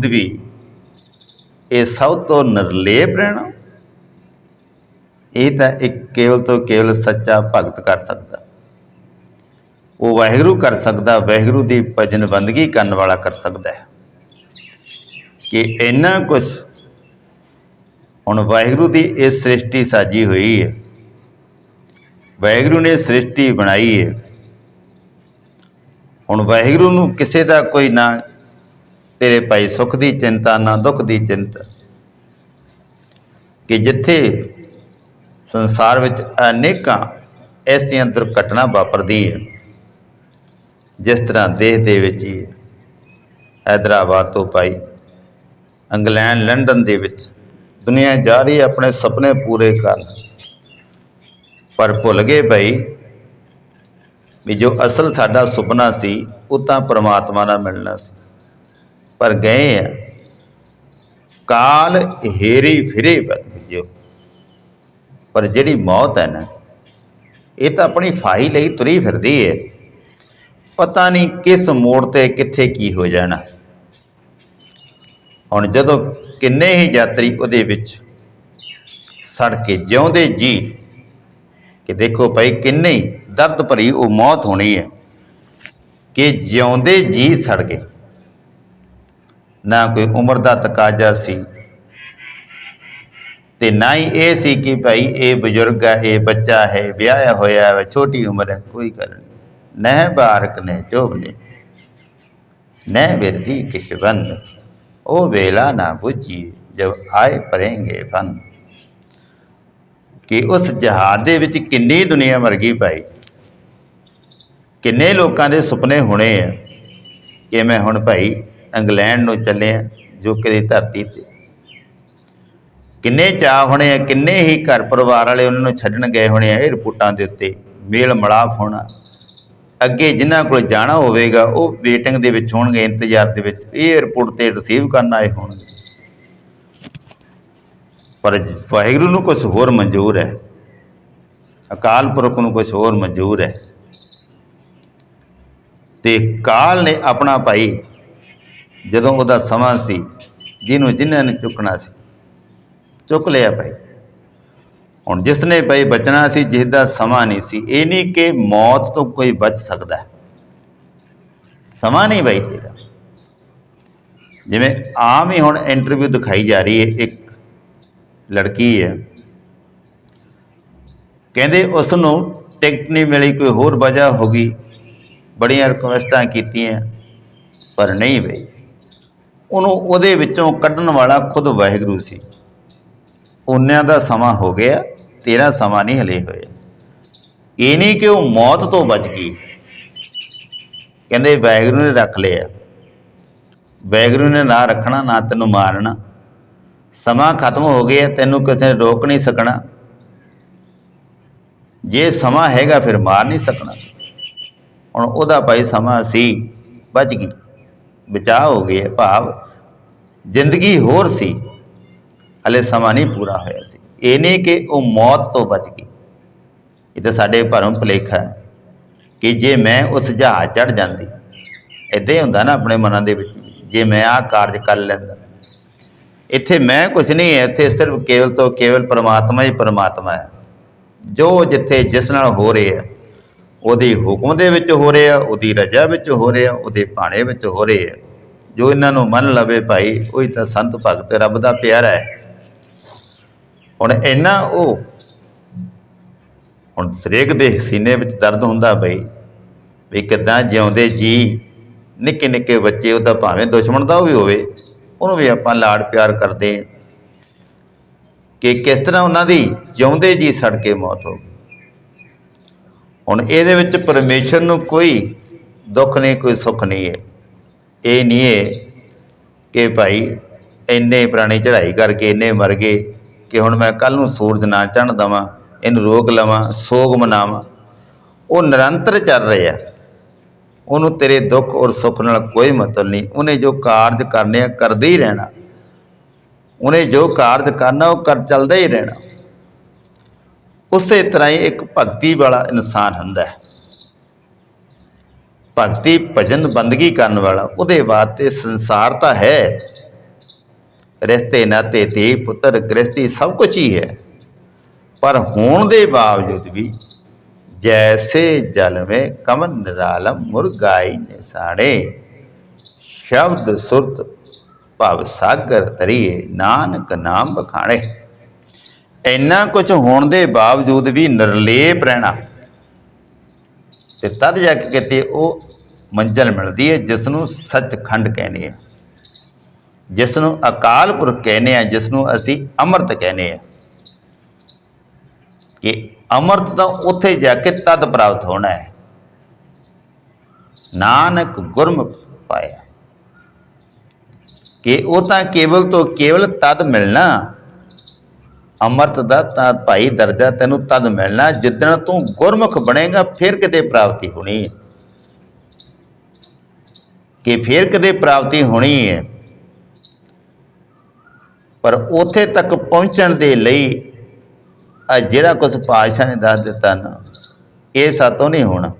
ਵੀ ਇਹ ਸਭ ਤੋਂ ਨਿਰਲੇਪ ਰਹਿਣਾ। ਇਹ ਤਾਂ ਇੱਕ ਕੇਵਲ ਤੋਂ ਕੇਵਲ ਸੱਚਾ ਭਗਤ ਕਰ ਸਕਦਾ। ਉਹ ਵਾਹਿਗੁਰੂ ਕਰ ਸਕਦਾ, ਵਾਹਿਗੁਰੂ ਦੀ ਭਜਨ ਬੰਦਗੀ ਕਰਨ ਵਾਲਾ ਕਰ ਸਕਦਾ ਹੈ। ਕਿ ਇੰਨਾ ਕੁਝ ਹੁਣ ਵਾਹਿਗੁਰੂ ਦੀ ਇਹ ਸ੍ਰਿਸ਼ਟੀ ਸਾਜੀ ਹੋਈ ਹੈ। ਵਾਹਿਗੁਰੂ ਨੇ ਸ੍ਰਿਸ਼ਟੀ ਬਣਾਈ ਹੈ। ਹੁਣ ਵਾਹਿਗੁਰੂ ਨੂੰ ਕਿਸੇ ਦਾ ਕੋਈ ਨਾ ਤੇਰੇ ਭਾਈ ਸੁੱਖ ਦੀ ਚਿੰਤਾ, ਨਾ ਦੁੱਖ ਦੀ ਚਿੰਤਾ। ਕਿ ਜਿੱਥੇ ਸੰਸਾਰ ਵਿੱਚ ਅਨੇਕਾਂ ਐਸੀਆਂ ਦੁਰਘਟਨਾ ਵਾਪਰਦੀ ਹੈ, ਜਿਸ ਤਰ੍ਹਾਂ ਦੇਸ਼ ਦੇ ਵਿੱਚ ਹੀ ਹੈਦਰਾਬਾਦ ਤੋਂ ਭਾਈ ਇੰਗਲੈਂਡ, ਲੰਡਨ ਦੇ ਵਿੱਚ, ਦੁਨੀਆ ਜਾ ਰਹੀ ਆਪਣੇ ਸੁਪਨੇ ਪੂਰੇ ਕਰਨ। ਪਰ ਭੁੱਲ ਗਏ ਭਾਈ ਵੀ ਜੋ ਅਸਲ ਸਾਡਾ ਸੁਪਨਾ ਸੀ, ਉਹ ਤਾਂ ਪ੍ਰਮਾਤਮਾ ਨਾਲ ਮਿਲਣਾ ਸੀ। ਪਰ ਗਏ ਆ। ਕਾਲ ਹੀਰੀ ਫਿਰੇ ਬਦਜੋ ਪਰ ਜਿਹੜੀ ਮੌਤ ਹੈ ਨਾ, ਇਹ ਤਾਂ ਆਪਣੀ ਫਾਈ ਲਈ ਤੁਰੀ ਫਿਰਦੀ ਹੈ ਪਤਾ ਨਹੀਂ ਕਿਸ ਮੋੜ ਤੇ ਕਿੱਥੇ ਕੀ ਹੋ ਜਾਣਾ। ਹੁਣ ਜਦੋਂ ਕਿੰਨੇ ਹੀ ਯਾਤਰੀ ਉਹਦੇ ਵਿੱਚ ਸੜ ਕੇ ਜਿਉਂਦੇ ਜੀ, ਕਿ ਦੇਖੋ ਭਾਈ ਕਿੰਨੇ ਦਰਦ ਭਰੀ ਉਹ ਮੌਤ ਹੋਣੀ ਹੈ, ਕਿ ਜਿਉਂਦੇ ਜੀ ਸੜ ਗਏ ਨਾ ਕੋਈ ਉਮਰ ਦਾ ਤਕਾਜ਼ਾ ਸੀ। ਤੇ ਨਾ ਹੀ ਇਹ ਸੀ ਕਿ ਭਾਈ ਇਹ ਬਜ਼ੁਰਗ ਹੈ ਇਹ ਬੱਚਾ ਹੈ, ਵਿਆਹਿਆ ਹੋਇਆ ਹੈ, ਛੋਟੀ ਉਮਰ ਹੈ, ਕੋਈ ਗੱਲ ਨਹੀਂ। ਨਹਿ ਬਾਰਕ ਨੇ ਜੋਬਲੇ ਨਹਿ ਬਿਰਦੀ ਕਿਛ ਬੰਦ। ਉਹ ਵੇਲਾ ਨਾ ਬੁੱਝੀ ਜਬ ਆਏ ਪਰੇਂਗੇ ਬੰਦ ਕਿ ਉਸ ਜਹਾਜ਼ ਦੇ ਵਿੱਚ ਕਿੰਨੀ ਦੁਨੀਆ ਮਰ ਗਈ ਭਾਈ। ਕਿੰਨੇ ਲੋਕਾਂ ਦੇ ਸੁਪਨੇ ਹੋਣੇ ਆ ਕਿ ਮੈਂ ਹੁਣ ਭਾਈ ਇੰਗਲੈਂਡ ਨੂੰ ਚੱਲੇ ਆ, ਜੋ ਕਿ ਦੀ ਧਰਤੀ ਤੇ। ਕਿੰਨੇ ਚਾਹ ਹੋਣੇ ਆ, ਕਿੰਨੇ ਹੀ ਘਰ ਪਰਿਵਾਰ ਵਾਲੇ ਉਹਨਾਂ ਨੂੰ ਛੱਡਣ ਗਏ ਹੋਣੇ ਆ ਏਅਰਪੋਰਟਾਂ ਦੇ ਉੱਤੇ ਮੇਲ ਮਲਾਪ ਹੋਣਾ। ਅੱਗੇ ਜਿਨ੍ਹਾਂ ਕੋਲ ਜਾਣਾ ਹੋਵੇਗਾ, ਉਹ ਵੇਟਿੰਗ ਦੇ ਵਿੱਚ ਹੋਣਗੇ, ਇੰਤਜ਼ਾਰ ਦੇ ਵਿੱਚ। ਇਹ 에ਅਰਪੋਰਟ ਤੇ ਰਿਸੀਵ ਕਰਨ ਆਏ ਹੋਣਗੇ। ਪਰ ਵਾਹਿਗੁਰੂ ਨੂੰ ਕੁਝ ਹੋਰ ਮਨਜ਼ੂਰ ਹੈ। ਅਕਾਲ ਪੁਰਖ ਨੂੰ ਕੁਝ ਹੋਰ ਮਨਜ਼ੂਰ ਹੈ। ਤੇ ਕਾਲ ਨੇ ਆਪਣਾ ਭਾਈ ਜਦੋਂ ਉਹਦਾ ਸਮਾਂ ਸੀ, ਜਿਹਨੂੰ ਜਿਨ੍ਹਾਂ ਨੇ ਚੁੱਕਣਾ ਸੀ, ਚੁੱਕ ਲਿਆ ਭਾਈ। ਹੁਣ ਜਿਸ ਨੇ ਭਾਈ ਬਚਣਾ ਸੀ ਜਿਸ ਦਾ ਸਮਾਂ ਨਹੀਂ ਸੀ, ਇਹ ਨਹੀਂ ਕਿ ਮੌਤ ਤੋਂ ਕੋਈ ਬਚ ਸਕਦਾ। ਸਮਾਂ ਨਹੀਂ ਭਾਈ ਤੇਰਾ। ਜਿਵੇਂ ਆਮ ਹੀ ਹੁਣ ਇੰਟਰਵਿਊ ਦਿਖਾਈ ਜਾ ਰਹੀ ਹੈ, ਇੱਕ ਲੜਕੀ ਹੈ। ਕਹਿੰਦੇ ਉਸ ਨੂੰ ਟਿਕਟ ਨਹੀਂ ਮਿਲੀ, ਕੋਈ ਹੋਰ ਵਜ੍ਹਾ ਹੋ ਗਈ। ਬੜੀਆਂ ਰਿਕੁਐਸਟਾਂ ਕੀਤੀਆਂ, ਪਰ ਨਹੀਂ ਬਈ ਉਹਨੂੰ ਉਹਦੇ ਵਿੱਚੋਂ ਕੱਢਣ ਵਾਲਾ ਖੁਦ ਵਾਹਿਗੁਰੂ ਸੀ। ਉਹਨਿਆਂ ਦਾ ਸਮਾਂ ਹੋ ਗਿਆ, ਤੇਰਾ ਸਮਾਂ ਨਹੀਂ ਹਲੇ ਹੋਇਆ। ਇਹ ਨਹੀਂ ਕਿ ਉਹ ਮੌਤ ਤੋਂ ਬਚ ਗਈ। ਕਹਿੰਦੇ ਵਾਹਿਗੁਰੂ ਨੇ ਰੱਖ ਲਿਆ। ਵਾਹਿਗੁਰੂ ਨੇ ਨਾ ਰੱਖਣਾ, ਨਾ ਤੈਨੂੰ ਮਾਰਨਾ। ਸਮਾਂ ਖਤਮ ਹੋ ਗਿਆ, ਤੈਨੂੰ ਕਿਸੇ ਨੇ ਰੋਕ ਨਹੀਂ ਸਕਣਾ। ਜੇ ਸਮਾਂ ਹੈਗਾ ਫਿਰ ਮਾਰ ਨਹੀਂ ਸਕਣਾ। ਹੁਣ ਉਹਦਾ ਭਾਈ ਸਮਾਂ ਸੀ, ਬਚ ਗਈ। ਬਚਾਅ ਹੋ ਗਿਆ, ਭਾਵ ਜ਼ਿੰਦਗੀ ਹੋਰ ਸੀ। ਹਲੇ ਸਮਾਂ ਨਹੀਂ ਪੂਰਾ ਹੋਇਆ ਸੀ। ਇਹ ਨਹੀਂ ਕਿ ਉਹ ਮੌਤ ਤੋਂ ਬਚ ਗਈ। ਇਹ ਤਾਂ ਸਾਡੇ ਭਰਮ ਭੁਲੇਖਾ ਹੈ ਕਿ ਜੇ ਮੈਂ ਉਸ ਜਹਾਜ਼ ਚੜ ਜਾਂਦੀ ਇਦਾਂ ਹੀ ਹੁੰਦਾ ਨਾ ਆਪਣੇ ਮਨਾਂ ਦੇ ਵਿੱਚ, ਜੇ ਮੈਂ ਆਹ ਕਾਰਜ ਕਰ ਲੈਂਦਾ। ਇੱਥੇ ਮੈਂ ਕੁਝ ਨਹੀਂ ਹੈ, ਇੱਥੇ ਸਿਰਫ ਕੇਵਲ ਤੋਂ ਕੇਵਲ ਪਰਮਾਤਮਾ ਹੀ ਪਰਮਾਤਮਾ ਹੈ। ਜੋ ਜਿੱਥੇ ਜਿਸ ਨਾਲ ਹੋ ਰਿਹਾ ਉਹਦੇ ਹੁਕਮ ਦੇ ਵਿੱਚ ਹੋ ਰਿਹਾ, ਉਹਦੀ ਰਜਾ ਵਿੱਚ ਹੋ ਰਿਹਾ, ਉਹਦੇ ਭਾਣੇ ਵਿੱਚ ਹੋ ਰਿਹਾ ਜੋ ਇਹਨਾਂ ਨੂੰ ਮੰਨ ਲਵੇ ਭਾਈ, ਉਹੀ ਤਾਂ ਸੰਤ ਭਗਤ ਰੱਬ ਦਾ ਪਿਆਰਾ ਹੈ। ਹੁਣ ਇੰਨਾ ਉਹ, ਹੁਣ ਸਰੇਕ ਦੇ ਸੀਨੇ ਵਿੱਚ ਦਰਦ ਹੁੰਦਾ ਬਈ ਵੀ ਕਿਦਾਂ ਜਿਉਂਦੇ ਜੀ ਨਿੱਕੇ ਨਿੱਕੇ ਬੱਚੇ, ਉਹ ਤਾਂ ਭਾਵੇਂ ਦੁਸ਼ਮਣ ਦਾ ਵੀ ਹੋਵੇ, ਉਹਨੂੰ ਵੀ ਆਪਾਂ ਲਾੜ ਪਿਆਰ ਕਰਦੇ ਹਾਂ। ਕਿ ਕਿਸ ਤਰ੍ਹਾਂ ਉਹਨਾਂ ਦੀ ਜਿਉਂਦੇ ਜੀ ਸੜ ਕੇ ਮੌਤ ਹੋ ਗਈ। ਹੁਣ ਇਹਦੇ ਵਿੱਚ ਪਰਮੇਸ਼ਰ ਨੂੰ ਕੋਈ ਦੁੱਖ ਨਹੀਂ, ਕੋਈ ਸੁੱਖ ਨਹੀਂ ਹੈ। ਇਹ ਨਹੀਂ ਹੈ ਕਿ ਭਾਈ ਇੰਨੇ ਪੁਰਾਣੀ ਚੜ੍ਹਾਈ ਕਰਕੇ ਇੰਨੇ ਮਰ ਗਏ ਕਿ ਹੁਣ ਮੈਂ ਕੱਲ ਨੂੰ ਸੂਰਜ ਨਾ ਚੜ੍ਹਨ ਦੇਵਾਂ, ਇਹਨੂੰ ਰੋਕ ਲਵਾਂ, ਸੋਗ ਮਨਾਵਾਂ। ਉਹ ਨਿਰੰਤਰ ਚੱਲ ਰਹੇ। ਆ ਉਹਨੂੰ ਤੇਰੇ ਦੁੱਖ ਔਰ ਸੁੱਖ ਨਾਲ ਕੋਈ ਮਤਲਬ ਨਹੀਂ। ਉਹਨੇ ਜੋ ਕਾਰਜ ਕਰਨੇ ਆ, ਕਰਦੇ ਹੀ ਰਹਿਣਾ। ਉਹਨੇ ਜੋ ਕਾਰਜ ਕਰਨਾ, ਉਹ ਕਰ ਚੱਲਦਾ ਹੀ ਰਹਿਣਾ। ਉਸੇ ਤਰ੍ਹਾਂ ਹੀ ਇੱਕ ਭਗਤੀ ਵਾਲਾ ਇਨਸਾਨ ਹੁੰਦਾ ਹੈ। ਭਗਤੀ, ਭਜਨ, ਬੰਦਗੀ ਕਰਨ ਵਾਲਾ, ਉਹਦੇ ਵਾਸਤੇ ਸੰਸਾਰ ਤਾਂ ਹੈ। ਰਿਸ਼ਤੇ ਨਾਤੇ ਧੀ ਪੁੱਤਰ ਗ੍ਰਸਤੀ ਸਭ ਕੁਝ ਹੀ ਹੈ। ਪਰ ਹੋਣ ਦੇ ਬਾਵਜੂਦ ਵੀ ਜੈਸੇ ਜਲ ਮੇ ਕਮਨ ਨਿਰਾਲਮ ਮੁਰਗਾਈ ਨੇ ਸਾੜੇ ਸ਼ਬਦ ਸੁਰਤ ਭਵ ਸਾਗਰ ਤਰੀਏ ਨਾਨਕ ਨਾਮ ਬਖਾਣੇ। ਇੰਨਾ ਕੁਝ ਹੋਣ ਦੇ ਬਾਵਜੂਦ ਵੀ ਨਿਰਲੇਪ ਰਹਿਣਾ ਤੇ ਤਦ ਜਾ ਕੇ ਕਿਤੇ ਉਹ ਮੰਜ਼ਲ ਮਿਲਦੀ ਹੈ ਜਿਸ ਨੂੰ ਸੱਚਖੰਡ ਕਹਿੰਦੇ ਆ ਜਿਸ ਨੂੰ ਅਕਾਲ ਪੁਰਖ ਕਹਿੰਦੇ ਆ ਜਿਸ ਨੂੰ ਅਸੀਂ ਅੰਮ੍ਰਿਤ ਕਹਿੰਦੇ ਆ ਕਿ ਅੰਮ੍ਰਿਤ ਤਾਂ ਉੱਥੇ ਜਾ ਕੇ ਤਦ ਪ੍ਰਾਪਤ ਹੋਣਾ ਹੈ। ਨਾਨਕ ਗੁਰਮੁਖ ਪਾਇਆ। ਕਿ ਉਹ ਤਾਂ ਕੇਵਲ ਤੋਂ ਕੇਵਲ ਤਦ ਮਿਲਣਾ ਅੰਮ੍ਰਿਤ ਦਾ ਤਾਂ ਭਾਈ ਦਰਜਾ ਤੈਨੂੰ ਤਦ ਮਿਲਣਾ ਜਿੱਦਣ ਤੂੰ ਗੁਰਮੁਖ ਬਣੇਗਾ, ਫਿਰ ਕਿਤੇ ਪ੍ਰਾਪਤੀ ਹੋਣੀ ਹੈ। ਕਿ ਫਿਰ ਕਦੇ ਪ੍ਰਾਪਤੀ ਹੋਣੀ ਹੈ। ਪਰ ਉਥੇ ਤੱਕ ਪਹੁੰਚਣ ਦੇ ਲਈ ਆ ਜਿਹੜਾ ਕੁਝ ਪਾਤਸ਼ਾਹ ਨੇ ਦੱਸ ਦਿੱਤਾ ਨਾ, ਇਹ ਸਾਤੋਂ ਨਹੀਂ ਹੋਣਾ,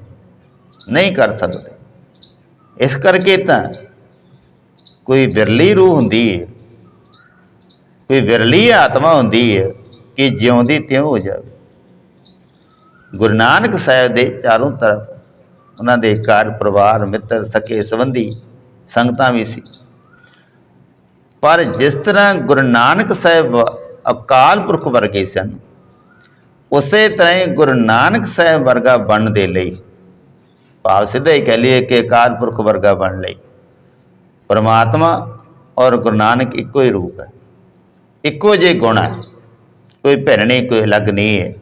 ਨਹੀਂ ਕਰ ਸਕਦੇ। ਇਸ ਕਰਕੇ ਤਾਂ ਕੋਈ ਵਿਰਲੀ ਰੂਹ ਹੁੰਦੀ ਹੈ। ਕੋਈ ਵਿਰਲੀ ਆਤਮਾ ਹੁੰਦੀ ਹੈ ਕਿ ਜਿਉਂਦੀ ਤਿਉਂ ਹੋ ਜਾਵੇ। ਗੁਰੂ ਨਾਨਕ ਸਾਹਿਬ ਦੇ ਚਾਰੋਂ ਤਰਫ ਉਹਨਾਂ ਦੇ ਘਰ, ਪਰਿਵਾਰ, ਮਿੱਤਰ, ਸਕੇ ਸੰਬੰਧੀ ਸੰਗਤਾਂ ਵੀ ਸੀ। ਪਰ ਜਿਸ ਤਰ੍ਹਾਂ ਗੁਰੂ ਨਾਨਕ ਸਾਹਿਬ ਅਕਾਲ ਪੁਰਖ ਵਰਗੇ ਸਨ, ਉਸੇ ਤਰ੍ਹਾਂ ਹੀ ਗੁਰੂ ਨਾਨਕ ਸਾਹਿਬ ਵਰਗਾ ਬਣਨ ਦੇ ਲਈ, ਭਾਵ ਸਿੱਧਾ ਹੀ ਕਹਿ ਲਈਏ ਕਿ ਅਕਾਲ ਪੁਰਖ ਵਰਗਾ ਬਣਨ ਲਈ। ਪਰਮਾਤਮਾ ਔਰ ਗੁਰੂ ਨਾਨਕ ਇੱਕੋ ਹੀ ਰੂਪ ਹੈ। ਇੱਕੋ ਜਿਹੇ ਗੁਣ ਹੈ ਕੋਈ ਭਿੰਨ ਨਹੀਂ, ਕੋਈ ਅਲੱਗ ਨਹੀਂ ਹੈ।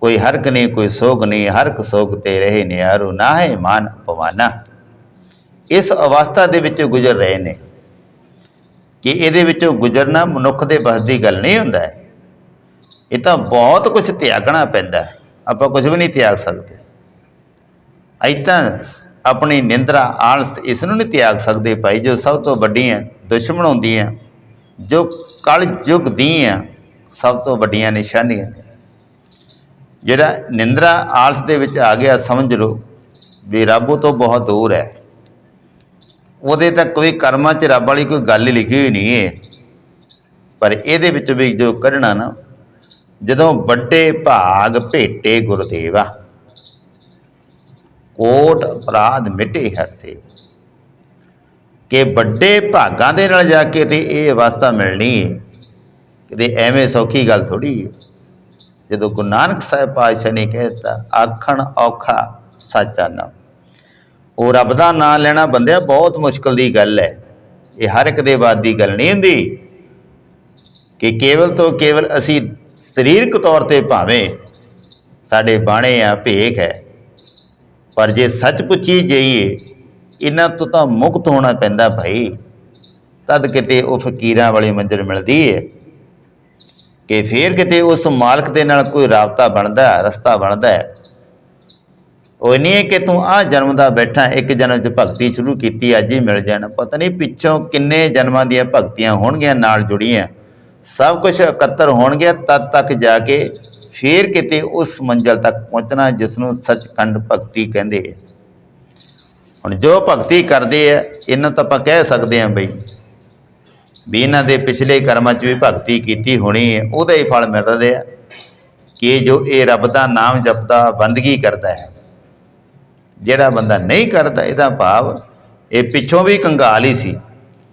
ਕੋਈ ਹਰਕ ਨਹੀਂ, ਕੋਈ ਸੋਗ ਨਹੀਂ, ਹਰਕ ਸੋਗ ਤੇ ਰਹੇ ਨਿਆਰੂ, ਨਾ ਹੈ ਮਾਨ ਪਵਾਨਾ। ਇਸ ਅਵਸਥਾ ਦੇ ਵਿੱਚ ਗੁਜ਼ਰ ਰਹੇ ਨੇ। ਕਿ ਇਹਦੇ ਵਿੱਚੋਂ ਗੁਜ਼ਰਨਾ ਮਨੁੱਖ ਦੇ ਬਸ ਦੀ ਗੱਲ ਨਹੀਂ ਹੁੰਦਾ ਇਹ ਤਾਂ ਬਹੁਤ ਕੁਝ ਤਿਆਗਣਾ ਪੈਂਦਾ ਆਪਾਂ ਕੁਝ ਵੀ ਨਹੀਂ ਤਿਆਗ ਸਕਦੇ। ਐਤਾਂ ਆਪਣੀ ਨਿੰਦਰਾ, ਆਲਸ ਇਸ ਨੂੰ ਨਹੀਂ ਤਿਆਗ ਸਕਦੇ ਭਾਈ ਜੋ ਸਭ ਤੋਂ ਵੱਡੀਆਂ ਦੁਸ਼ਮਣ ਹੁੰਦੀਆਂ। ਜੋ ਕਲ ਯੁਗ ਦੀਆਂ ਸਭ ਤੋਂ ਵੱਡੀਆਂ ਨਿਸ਼ਾਨੀਆਂ ਨੇ। ਜਿਹੜਾ ਨਿੰਦਰਾ ਆਲਸ ਦੇ ਵਿੱਚ ਆ ਗਿਆ, ਸਮਝ ਲਓ ਵੀ ਰੱਬ ਤੋਂ ਬਹੁਤ ਦੂਰ ਹੈ। ਉਹਦੇ ਤਾਂ ਕੋਈ ਕਰਮਾਂ 'ਚ ਰੱਬ ਵਾਲੀ ਕੋਈ ਗੱਲ ਲਿਖੀ ਹੋਈ ਨਹੀਂ ਹੈ। ਪਰ ਇਹਦੇ ਵਿੱਚ ਵੀ ਜੋ ਕੱਢਣਾ ਨਾ, ਜਦੋਂ ਵੱਡੇ ਭਾਗ ਭੇਟੇ ਗੁਰਦੇਵਾ, ਕੋਟ ਅਪਰਾਧ ਮਿਟੇ ਹਰ ਸੇ ਕਿ ਵੱਡੇ ਭਾਗਾਂ ਦੇ ਨਾਲ ਜਾ ਕੇ ਤੇ ਇਹ ਅਵਸਥਾ ਮਿਲਣੀ ਹੈ ਕਿਤੇ ਐਵੇਂ ਸੌਖੀ ਗੱਲ ਥੋੜੀ ਹੈ ਜਦੋਂ ਗੁਰੂ ਨਾਨਕ ਸਾਹਿਬ ਪਾਤਸ਼ਾਹ ਨੇ ਕਹਿਤਾ ਆਖਣ ਔਖਾ ਸਾਚਾ ਨਾਮ ਉਹ ਰੱਬ ਦਾ ਨਾਮ ਲੈਣਾ ਬੰਦਿਆ ਬਹੁਤ ਮੁਸ਼ਕਲ ਦੀ ਗੱਲ ਹੈ ਇਹ ਹਰ ਇੱਕ ਦੇ ਬਾਦ ਦੀ ਗੱਲ ਨਹੀਂ ਹੁੰਦੀ ਕਿ ਕੇਵਲ ਤੋਂ ਕੇਵਲ ਅਸੀਂ ਸਰੀਰਕ ਤੌਰ ਤੇ ਭਾਵੇਂ ਸਾਡੇ ਬਾਣੇ ਆ ਭੇਖ ਹੈ ਪਰ ਜੇ ਸੱਚ ਪੁੱਛੀ ਜਾਈਏ ਇਹਨਾਂ ਤੋਂ ਤਾਂ ਮੁਕਤ ਹੋਣਾ ਪੈਂਦਾ ਭਾਈ। ਤਦ ਕਿਤੇ ਉਹ ਫਕੀਰਾਂ ਵਾਲੀ ਮੰਜ਼ਿਲ ਮਿਲਦੀ ਹੈ ਕਿ ਫੇਰ ਕਿਤੇ ਉਸ ਮਾਲਕ ਦੇ ਨਾਲ ਕੋਈ ਰਾਬਤਾ ਬਣਦਾ, ਰਸਤਾ ਬਣਦਾ ਹੈ ਉਹ ਨਹੀਂ ਹੈ ਕਿ ਤੂੰ ਆ ਜਨਮ ਦਾ ਬੈਠਾ, ਇੱਕ ਜਨਮ 'ਚ ਭਗਤੀ ਸ਼ੁਰੂ ਕੀਤੀ, ਅੱਜ ਹੀ ਮਿਲ ਜਾਣਾ। ਪਤਾ ਨਹੀਂ ਪਿੱਛੋਂ ਕਿੰਨੇ ਜਨਮਾਂ ਦੀਆਂ ਭਗਤੀਆਂ ਹੋਣਗੀਆਂ, ਨਾਲ ਜੁੜੀਆਂ। ਸਭ ਕੁਝ ਇਕੱਤਰ ਹੋਣਗੇ ਤਦ ਤੱਕ ਜਾ ਕੇ ਫੇਰ ਕਿਤੇ ਉਸ ਮੰਜ਼ਲ ਤੱਕ ਪਹੁੰਚਣਾ ਜਿਸ ਨੂੰ ਸੱਚਖੰਡ ਭਗਤੀ ਕਹਿੰਦੇ ਹੁਣ ਜੋ ਭਗਤੀ ਕਰਦੇ ਆ, ਇਹਨਾਂ ਤਾਂ ਆਪਾਂ ਕਹਿ ਸਕਦੇ ਆ ਬਈ, ਵੀ ਇਹਨਾਂ ਦੇ ਪਿਛਲੇ ਕਰਮਾਂ 'ਚ ਵੀ ਭਗਤੀ ਕੀਤੀ ਹੋਣੀ ਹੈ, ਉਹਦਾ ਹੀ ਫਲ ਮਿਲਦੇ ਆ, ਕਿ ਜੋ ਇਹ ਰੱਬ ਦਾ ਨਾਮ ਜਪਦਾ, ਬੰਦਗੀ ਕਰਦਾ ਹੈ। ਜਿਹੜਾ ਬੰਦਾ ਨਹੀਂ ਕਰਦਾ, ਇਹਦਾ ਭਾਵ ਇਹ ਪਿੱਛੋਂ ਵੀ ਕੰਗਾਲ ਹੀ ਸੀ,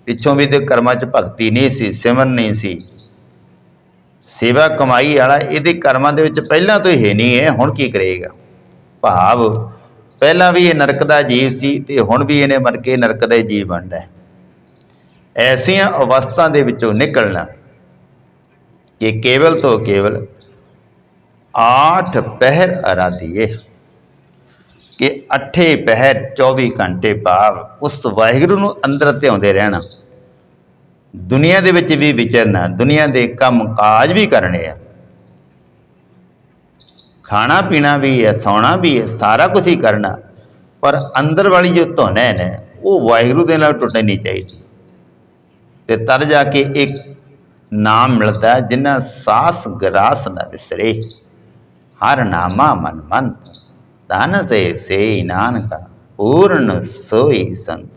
ਪਿੱਛੋਂ ਵੀ ਤੇ ਕਰਮਾਂ 'ਚ ਭਗਤੀ ਨਹੀਂ ਸੀ, ਸਿਮਰਨ ਨਹੀਂ ਸੀ। ਸੇਵਾ ਕਮਾਈ ਵਾਲਾ ਇਹਦੇ ਕਰਮਾਂ ਦੇ ਵਿੱਚ ਪਹਿਲਾਂ ਤੋਂ ਹੀ ਹੈ ਨਹੀਂ ਹੈ, ਹੁਣ ਕੀ ਕਰੇਗਾ? ਭਾਵ ਪਹਿਲਾਂ ਵੀ ਇਹ ਨਰਕ ਦਾ ਜੀਵ ਸੀ ਤੇ ਹੁਣ ਵੀ ਇਹਨੇ ਮਰ ਕੇ ਨਰਕ ਦਾ ਜੀਵ ਬਣਦਾ ਐਸੀਆਂ ਅਵਸਥਾ ਦੇ ਵਿੱਚੋਂ ਨਿਕਲਣਾ ਕਿ ਕੇਵਲ ਤੋਂ ਕੇਵਲ ਆਠ ਪਹਿਰ ਅਰਾਧੀਏ ਕਿ ਅਠੇ ਪਹਿਰ 24 ਘੰਟੇ ਭਾਵ ਉਸ ਵਾਹਿਗੁਰੂ ਨੂੰ ਅੰਦਰ ਧਿਆਉਂਦੇ ਰਹਿਣਾ। ਦੁਨੀਆ ਦੇ ਵਿੱਚ ਵੀ ਵਿਚਰਨਾ, ਦੁਨੀਆ ਦੇ ਕੰਮ ਕਾਜ ਵੀ ਕਰਨੇ ਆ। ਖਾਣਾ ਪੀਣਾ ਵੀ ਹੈ, ਸੌਣਾ ਵੀ ਹੈ, ਸਾਰਾ ਕੁਝ ਹੀ ਕਰਨਾ। ਪਰ ਅੰਦਰ ਵਾਲੀ ਜੋ ਧੁਨ ਹੈ ਨਾ, ਉਹ ਵਾਹਿਗੁਰੂ ਦੇ ਨਾਲ ਟੁੱਟਣੀ ਨਹੀਂ ਚਾਹੀਦੀ। ਤੇ ਤਦ ਜਾ ਕੇ ਇੱਕ ਨਾਮ ਮਿਲਦਾ ਜਿਨ੍ਹਾਂ ਸਾਸ ਗਰਾਸ ਨਾ ਵਿਸਰੇ। ਹਰ ਨਾਮਾ ਮਨ ਮੰਤ ਤਨ ਸੇ ਸੇ ਨਾਨਕਾ, ਪੂਰਨ ਸੋਈ ਸੰਤ।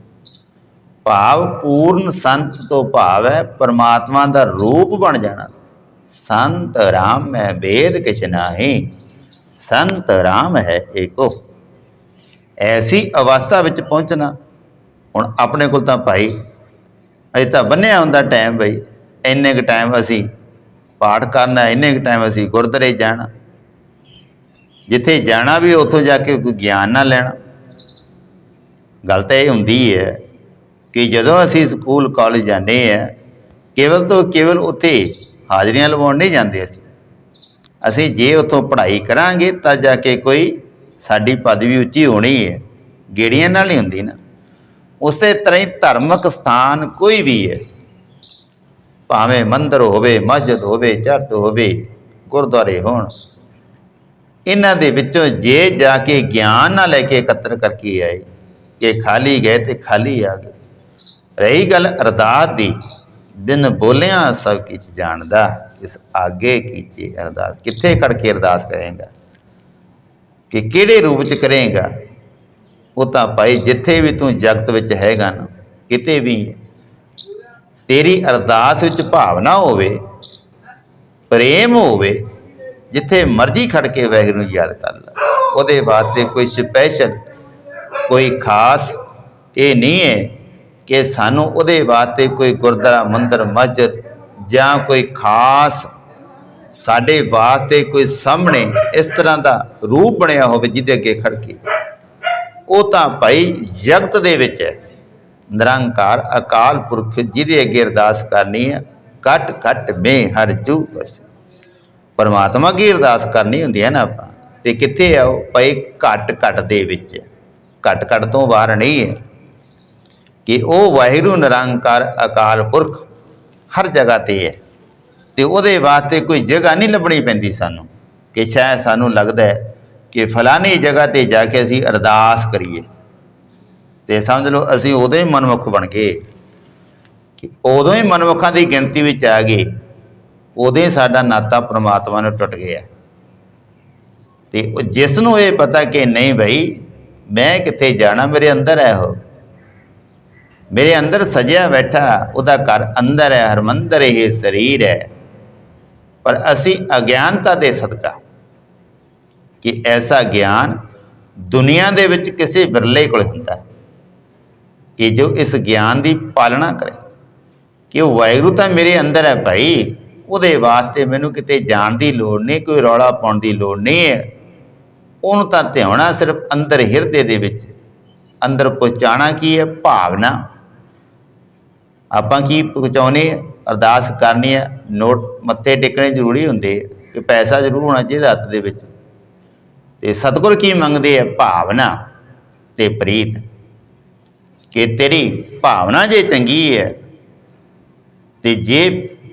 ਭਾਵ ਪੂਰਨ ਸੰਤ ਤੋਂ ਭਾਵ ਹੈ, ਪਰਮਾਤਮਾ ਦਾ ਰੂਪ ਬਣ ਜਾਣਾ। ਸੰਤ ਰਾਮ ਮੈਂ ਵੇਦ ਕਿਛ ਨਾਹੀ। ਸੰਤ ਰਾਮ ਹੈ ਏਕੋ। ਐਸੀ ਅਵਸਥਾ ਵਿੱਚ ਪਹੁੰਚਣਾ, ਹੁਣ ਆਪਣੇ ਕੋਲ ਤਾਂ ਭਾਈ, ਅਜੇ ਤਾਂ ਬੰਨਿਆ ਹੁੰਦਾ ਟਾਈਮ ਬਈ, ਇੰਨੇ ਕੁ ਟਾਈਮ ਅਸੀਂ ਪਾਠ ਕਰਨਾ, ਇੰਨੇ ਕੁ ਟਾਈਮ ਅਸੀਂ ਗੁਰਦੁਆਰੇ ਜਾਣਾ। ਜਿੱਥੇ ਜਾਣਾ ਵੀ, ਉੱਥੋਂ ਜਾ ਕੇ ਕੋਈ ਗਿਆਨ ਨਾ ਲੈਣਾ। ਗੱਲ ਤਾਂ ਇਹ ਹੁੰਦੀ ਹੈ ਕਿ ਜਦੋਂ ਅਸੀਂ ਸਕੂਲ ਕਾਲਜ ਜਾਂਦੇ ਆ ਕੇਵਲ ਤੋਂ ਕੇਵਲ ਉੱਥੇ ਹਾਜ਼ਰੀਆਂ ਲਵਾਉਣ ਨਹੀਂ ਜਾਂਦੇ ਅਸੀਂ। ਅਸੀਂ ਜੇ ਉੱਥੋਂ ਪੜ੍ਹਾਈ ਕਰਾਂਗੇ ਤਾਂ ਜਾ ਕੇ ਕੋਈ ਸਾਡੀ ਪਦਵੀ ਉੱਚੀ ਹੋਣੀ ਹੈ। ਗੇੜੀਆਂ ਨਾਲ ਨਹੀਂ ਹੁੰਦੀ ਨਾ। ਉਸੇ ਤਰ੍ਹਾਂ ਹੀ ਧਾਰਮਿਕ ਸਥਾਨ ਕੋਈ ਵੀ ਹੈ। ਭਾਵੇਂ ਮੰਦਰ ਹੋਵੇ, ਮਸਜਿਦ ਹੋਵੇ, ਚਰਚ ਹੋਵੇ, ਗੁਰਦੁਆਰੇ ਹੋਣ। ਇਹਨਾਂ ਦੇ ਵਿੱਚੋਂ ਜੇ ਜਾ ਕੇ ਗਿਆਨ ਨਾ ਲੈ ਕੇ ਇਕੱਤਰ ਕਰਕੇ ਆਏ ਕਿ ਖਾਲੀ ਗਏ ਤੇ ਖਾਲੀ ਆ ਗਏ। ਰਹੀ ਗੱਲ ਅਰਦਾਸ ਦੀ, ਬਿਨ ਬੋਲਿਆਂ ਸਭ ਕੁਝ ਜਾਣਦਾ। ਇਸ ਆਗੇ ਕੀਤੇ ਅਰਦਾਸ। ਕਿੱਥੇ ਖੜ ਕੇ ਅਰਦਾਸ ਕਰੇਗਾ? ਕਿ ਕਿਹੜੇ ਰੂਪ ਚ ਕਰੇਗਾ? ਉਹ ਤਾਂ ਭਾਈ ਜਿੱਥੇ ਵੀ ਤੂੰ ਜਗਤ ਵਿੱਚ ਹੈਗਾ ਨਾ, ਕਿਤੇ ਵੀ ਤੇਰੀ ਅਰਦਾਸ ਵਿੱਚ ਭਾਵਨਾ ਹੋਵੇ, ਪ੍ਰੇਮ ਹੋਵੇ, ਜਿੱਥੇ ਮਰਜ਼ੀ ਖੜ ਕੇ ਵਾਹਿਗੁਰੂ ਨੂੰ ਯਾਦ ਕਰ ਲੈ। ਉਹਦੇ ਵਾਸਤੇ ਕੋਈ ਸਪੈਸ਼ਲ ਕੋਈ ਖਾਸ ਇਹ ਨਹੀਂ ਹੈ ਕਿ ਸਾਨੂੰ ਉਹਦੇ ਵਾਸਤੇ ਕੋਈ ਗੁਰਦੁਆਰਾ ਮੰਦਰ, ਮਸਜਿਦ ਜਾਂ ਕੋਈ ਖਾਸ ਸਾਡੇ ਵਾਸਤੇ ਕੋਈ ਸਾਹਮਣੇ ਇਸ ਤਰ੍ਹਾਂ ਦਾ ਰੂਪ ਬਣਿਆ ਹੋਵੇ ਜਿਹਦੇ ਅੱਗੇ ਖੜ ਕੇ ਉਹ ਤਾਂ ਭਾਈ ਜਗਤ ਦੇ ਵਿੱਚ ਹੈ। ਨਿਰੰਕਾਰ ਅਕਾਲ ਪੁਰਖ ਜਿਹਦੇ ਅੱਗੇ ਅਰਦਾਸ ਕਰਨੀ ਹੈ, ਘਟ ਘਟ ਮੇ ਹਰ ਜੂ ਬਸ ਪਰਮਾਤਮਾ ਕੀ ਅਰਦਾਸ ਕਰਨੀ ਹੁੰਦੀ ਹੈ ਨਾ ਆਪਾਂ। ਤੇ ਕਿੱਥੇ ਆ ਉਹ? ਭਾਈ ਘਟ ਘਟ ਦੇ ਵਿੱਚ ਘਟ ਘਟ ਤੋਂ ਬਾਹਰ ਨਹੀਂ ਹੈ। ਕਿ ਉਹ ਵਾਹਿਗੁਰੂ ਨਿਰੰਕਾਰ ਅਕਾਲ ਪੁਰਖ ਹਰ ਜਗ੍ਹਾ ਤੇ ਹੈ। ਤੇ ਉਹਦੇ ਵਾਸਤੇ ਕੋਈ ਜਗ੍ਹਾ ਨਹੀਂ ਲੱਭਣੀ ਪੈਂਦੀ ਸਾਨੂੰ। ਕਿ ਸ਼ਾਇਦ ਸਾਨੂੰ ਲੱਗਦਾ ਹੈ ਕਿ ਫਲਾਨੀ ਜਗ੍ਹਾ ਤੇ ਜਾ ਕੇ ਅਸੀਂ ਅਰਦਾਸ ਕਰੀਏ। ਤੇ ਸਮਝ ਲਓ, ਅਸੀਂ ਉਦੋਂ ਹੀ ਮਨਮੁਖ ਬਣ ਗਏ। ਕਿ ਉਦੋਂ ਹੀ ਮਨਮੁਖਾਂ ਦੀ ਗਿਣਤੀ ਵਿੱਚ ਆ ਗਏ। ਉਦੋਂ ਹੀ ਸਾਡਾ ਨਾਤਾ ਪ੍ਰਮਾਤਮਾ ਨਾਲ ਟੁੱਟ ਗਿਆ। ਤੇ ਜਿਸ ਨੂੰ ਇਹ ਪਤਾ ਕਿ ਨਹੀਂ ਭਾਈ ਮੈਂ ਕਿੱਥੇ ਜਾਣਾ, ਮੇਰੇ ਅੰਦਰ ਹੈ ਉਹ। ਮੇਰੇ ਅੰਦਰ ਸਜਿਆ ਬੈਠਾ, ਉਹਦਾ ਘਰ ਅੰਦਰ ਹੈ ਹਰਮੰਦਰ ਇਹ ਸਰੀਰ ਹੈ। ਪਰ ਅਸੀਂ ਅਗਿਆਨਤਾ ਦੇ ਸਦਕਾ ਕਿ ਐਸਾ ਗਿਆਨ ਦੁਨੀਆ ਦੇ ਵਿੱਚ ਕਿਸੇ ਵਿਰਲੇ ਕੋਲ ਹੁੰਦਾ ਕਿ ਜੋ ਇਸ ਗਿਆਨ ਦੀ ਪਾਲਣਾ ਕਰੇ। ਕਿ ਉਹ ਵਾਹਿਗੁਰੂ ਤਾਂ ਮੇਰੇ ਅੰਦਰ ਹੈ ਭਾਈ, ਉਹਦੇ ਵਾਸਤੇ ਮੈਨੂੰ ਕਿਤੇ ਜਾਣ ਦੀ ਲੋੜ ਨਹੀਂ, ਕੋਈ ਰੌਲਾ ਪਾਉਣ ਦੀ ਲੋੜ ਨਹੀਂ ਹੈ। ਉਹਨੂੰ ਤਾਂ ਧਿਆਉਣਾ ਸਿਰਫ ਅੰਦਰ ਹਿਰਦੇ ਦੇ ਵਿੱਚ, ਅੰਦਰ ਪਹੁੰਚਾਣਾ ਕੀ ਹੈ? ਭਾਵਨਾ। ਆਪਾਂ ਕੀ ਪਹੁੰਚਾਉਣੇ ਅਰਦਾਸ ਕਰਨੀ ਹੈ ਨੋਟ ਮੱਥੇ ਟੇਕਣੇ ਜ਼ਰੂਰੀ ਹੁੰਦੇ ਕਿ ਪੈਸਾ ਜ਼ਰੂਰ ਹੋਣਾ ਚਾਹੀਦਾ ਹੱਥ ਦੇ ਵਿੱਚ। ਤੇ ਸਤਿਗੁਰ ਕੀ ਮੰਗਦੇ ਆ? ਭਾਵਨਾ ਤੇ ਪ੍ਰੀਤ। ਕਿ ਤੇਰੀ ਭਾਵਨਾ ਜੇ ਚੰਗੀ ਹੈ, ਤੇ ਜੇ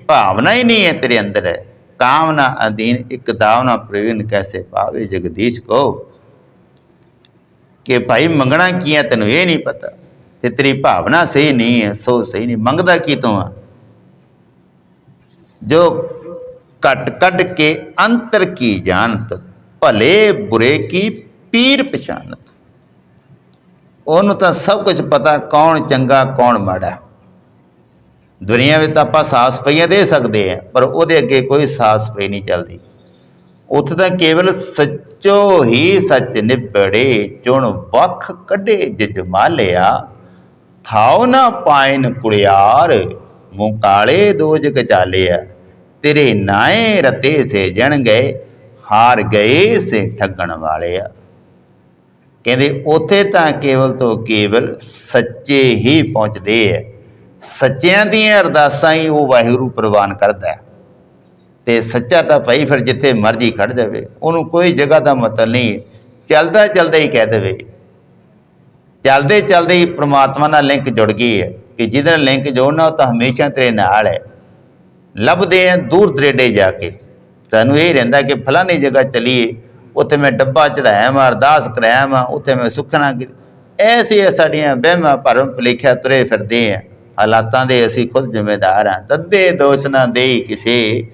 ਭਾਵਨਾ ਹੀ ਨਹੀਂ ਹੈ ਤੇਰੇ ਅੰਦਰ ਹੈ ਕਾਮਨਾ ਅਧੀਨ ਇੱਕ ਦਾਵਨਾ ਪ੍ਰਵੀਨ ਕੈਸੇ ਪਾਵੇ? ਜਗਦੀਸ਼ ਕੋ ਕਿ ਭਾਈ ਮੰਗਣਾ ਕੀ ਹੈ ਤੈਨੂੰ ਇਹ ਨਹੀਂ ਪਤਾ। ਤੇ ਤੇਰੀ ਭਾਵਨਾ ਸਹੀ ਨਹੀਂ ਹੈ, ਸੋ ਸਹੀ ਨਹੀਂ। ਮੰਗਦਾ ਕੀ ਤੂੰ ਆ? ਜੋ ਕੱਟ ਕੱਢ ਕੇ ਅੰਤਰ ਕੀ ਜਾਣਤ, ਭਲੇ ਬੁਰੇ ਕੀ ਪੀਰ ਪਛਾਨਤ ਉਹਨੂੰ ਤਾਂ ਸਭ ਕੁਝ ਪਤਾ ਕੌਣ ਚੰਗਾ, ਕੌਣ ਮਾੜਾ। ਦੁਨੀਆ ਵਿੱਚ ਆਪਾਂ ਸਾਫ਼ ਸਫਾਈਆਂ ਦੇ ਸਕਦੇ ਆ ਪਰ ਉਹਦੇ ਅੱਗੇ ਕੋਈ ਸਾਫ਼ ਸਫ਼ਾਈ ਨਹੀਂ ਚੱਲਦੀ। ਉੱਥੇ ਤਾਂ ਕੇਵਲ ਸੱਚੋ ਹੀ ਸੱਚ ਨਿਬੜੇ, ਚੁਣ ਵੱਖ ਕੱਢੇ, ਜਜਮਾਲਿਆ ਥਾਉ ਨਾ ਪਾਇਨ ਕੁੜਿਆਰ ਮੂੰ ਕਾਲੇ ਦੋ ਜਗ ਤੇਰੇ ਨਾਏ ਰਤੇ ਸੇ ਜਣ ਗਏ ਹਾਰ ਗਏ ਸੇ ਠੱਗਣ ਵਾਲਿਆ ਕਹਿੰਦੇ, ਉੱਥੇ ਤਾਂ ਕੇਵਲ ਤੋਂ ਕੇਵਲ ਸੱਚੇ ਹੀ ਪਹੁੰਚਦੇ ਐ। ਸੱਚਿਆਂ ਦੀਆਂ ਅਰਦਾਸਾਂ ਹੀ ਉਹ ਵਾਹਿਗੁਰੂ ਪ੍ਰਵਾਨ ਕਰਦਾ ਹੈ ਤੇ ਸੱਚਾ ਤਾਂ ਭਾਈ ਫਿਰ ਜਿੱਥੇ ਮਰਜ਼ੀ ਖੜ ਜਾਵੇ, ਉਹਨੂੰ ਕੋਈ ਜਗ੍ਹਾ ਦਾ ਮਤਲਬ ਨਹੀਂ ਚੱਲਦਾ ਚੱਲਦਾ ਹੀ ਕਹਿ ਦੇਵੇ। ਚੱਲਦੇ ਚੱਲਦੇ ਹੀ ਪ੍ਰਮਾਤਮਾ ਨਾਲ ਲਿੰਕ ਜੁੜ ਗਈ ਹੈ ਕਿ ਜਿਹਦੇ ਨਾਲ ਲਿੰਕ ਜੋੜਨਾ ਉਹ ਤਾਂ ਹਮੇਸ਼ਾ ਤੇਰੇ ਨਾਲ ਹੈ। ਲੱਭਦੇ ਆ ਦੂਰ ਦਰੇਡੇ ਜਾ ਕੇ। ਸਾਨੂੰ ਇਹ ਰਹਿੰਦਾ ਕਿ ਫਲਾਣੀ ਜਗ੍ਹਾ ਚਲੀਏ, ਉੱਥੇ ਮੈਂ ਡੱਬਾ ਚੜਾਇਆ ਮੈਂ ਅਰਦਾਸ ਕਰਾਇਆ ਮੈਂ ਉੱਥੇ ਮੈਂ ਸੁਖਣਾ ਐਸੀ ਸਾਡੀਆਂ ਵਹਿਮਾਂ ਭਰਮ ਭੁਲੇਖਿਆ ਤੁਰੇ ਫਿਰਦੇ ਆ। ਹਾਲਾਤਾਂ ਦੇ ਅਸੀਂ ਖੁਦ ਜ਼ਿੰਮੇਦਾਰ ਹਾਂ। ਤੱਦੇ ਦੋਸ਼ ਨਾ ਦੇਈ ਕਿਸੇ,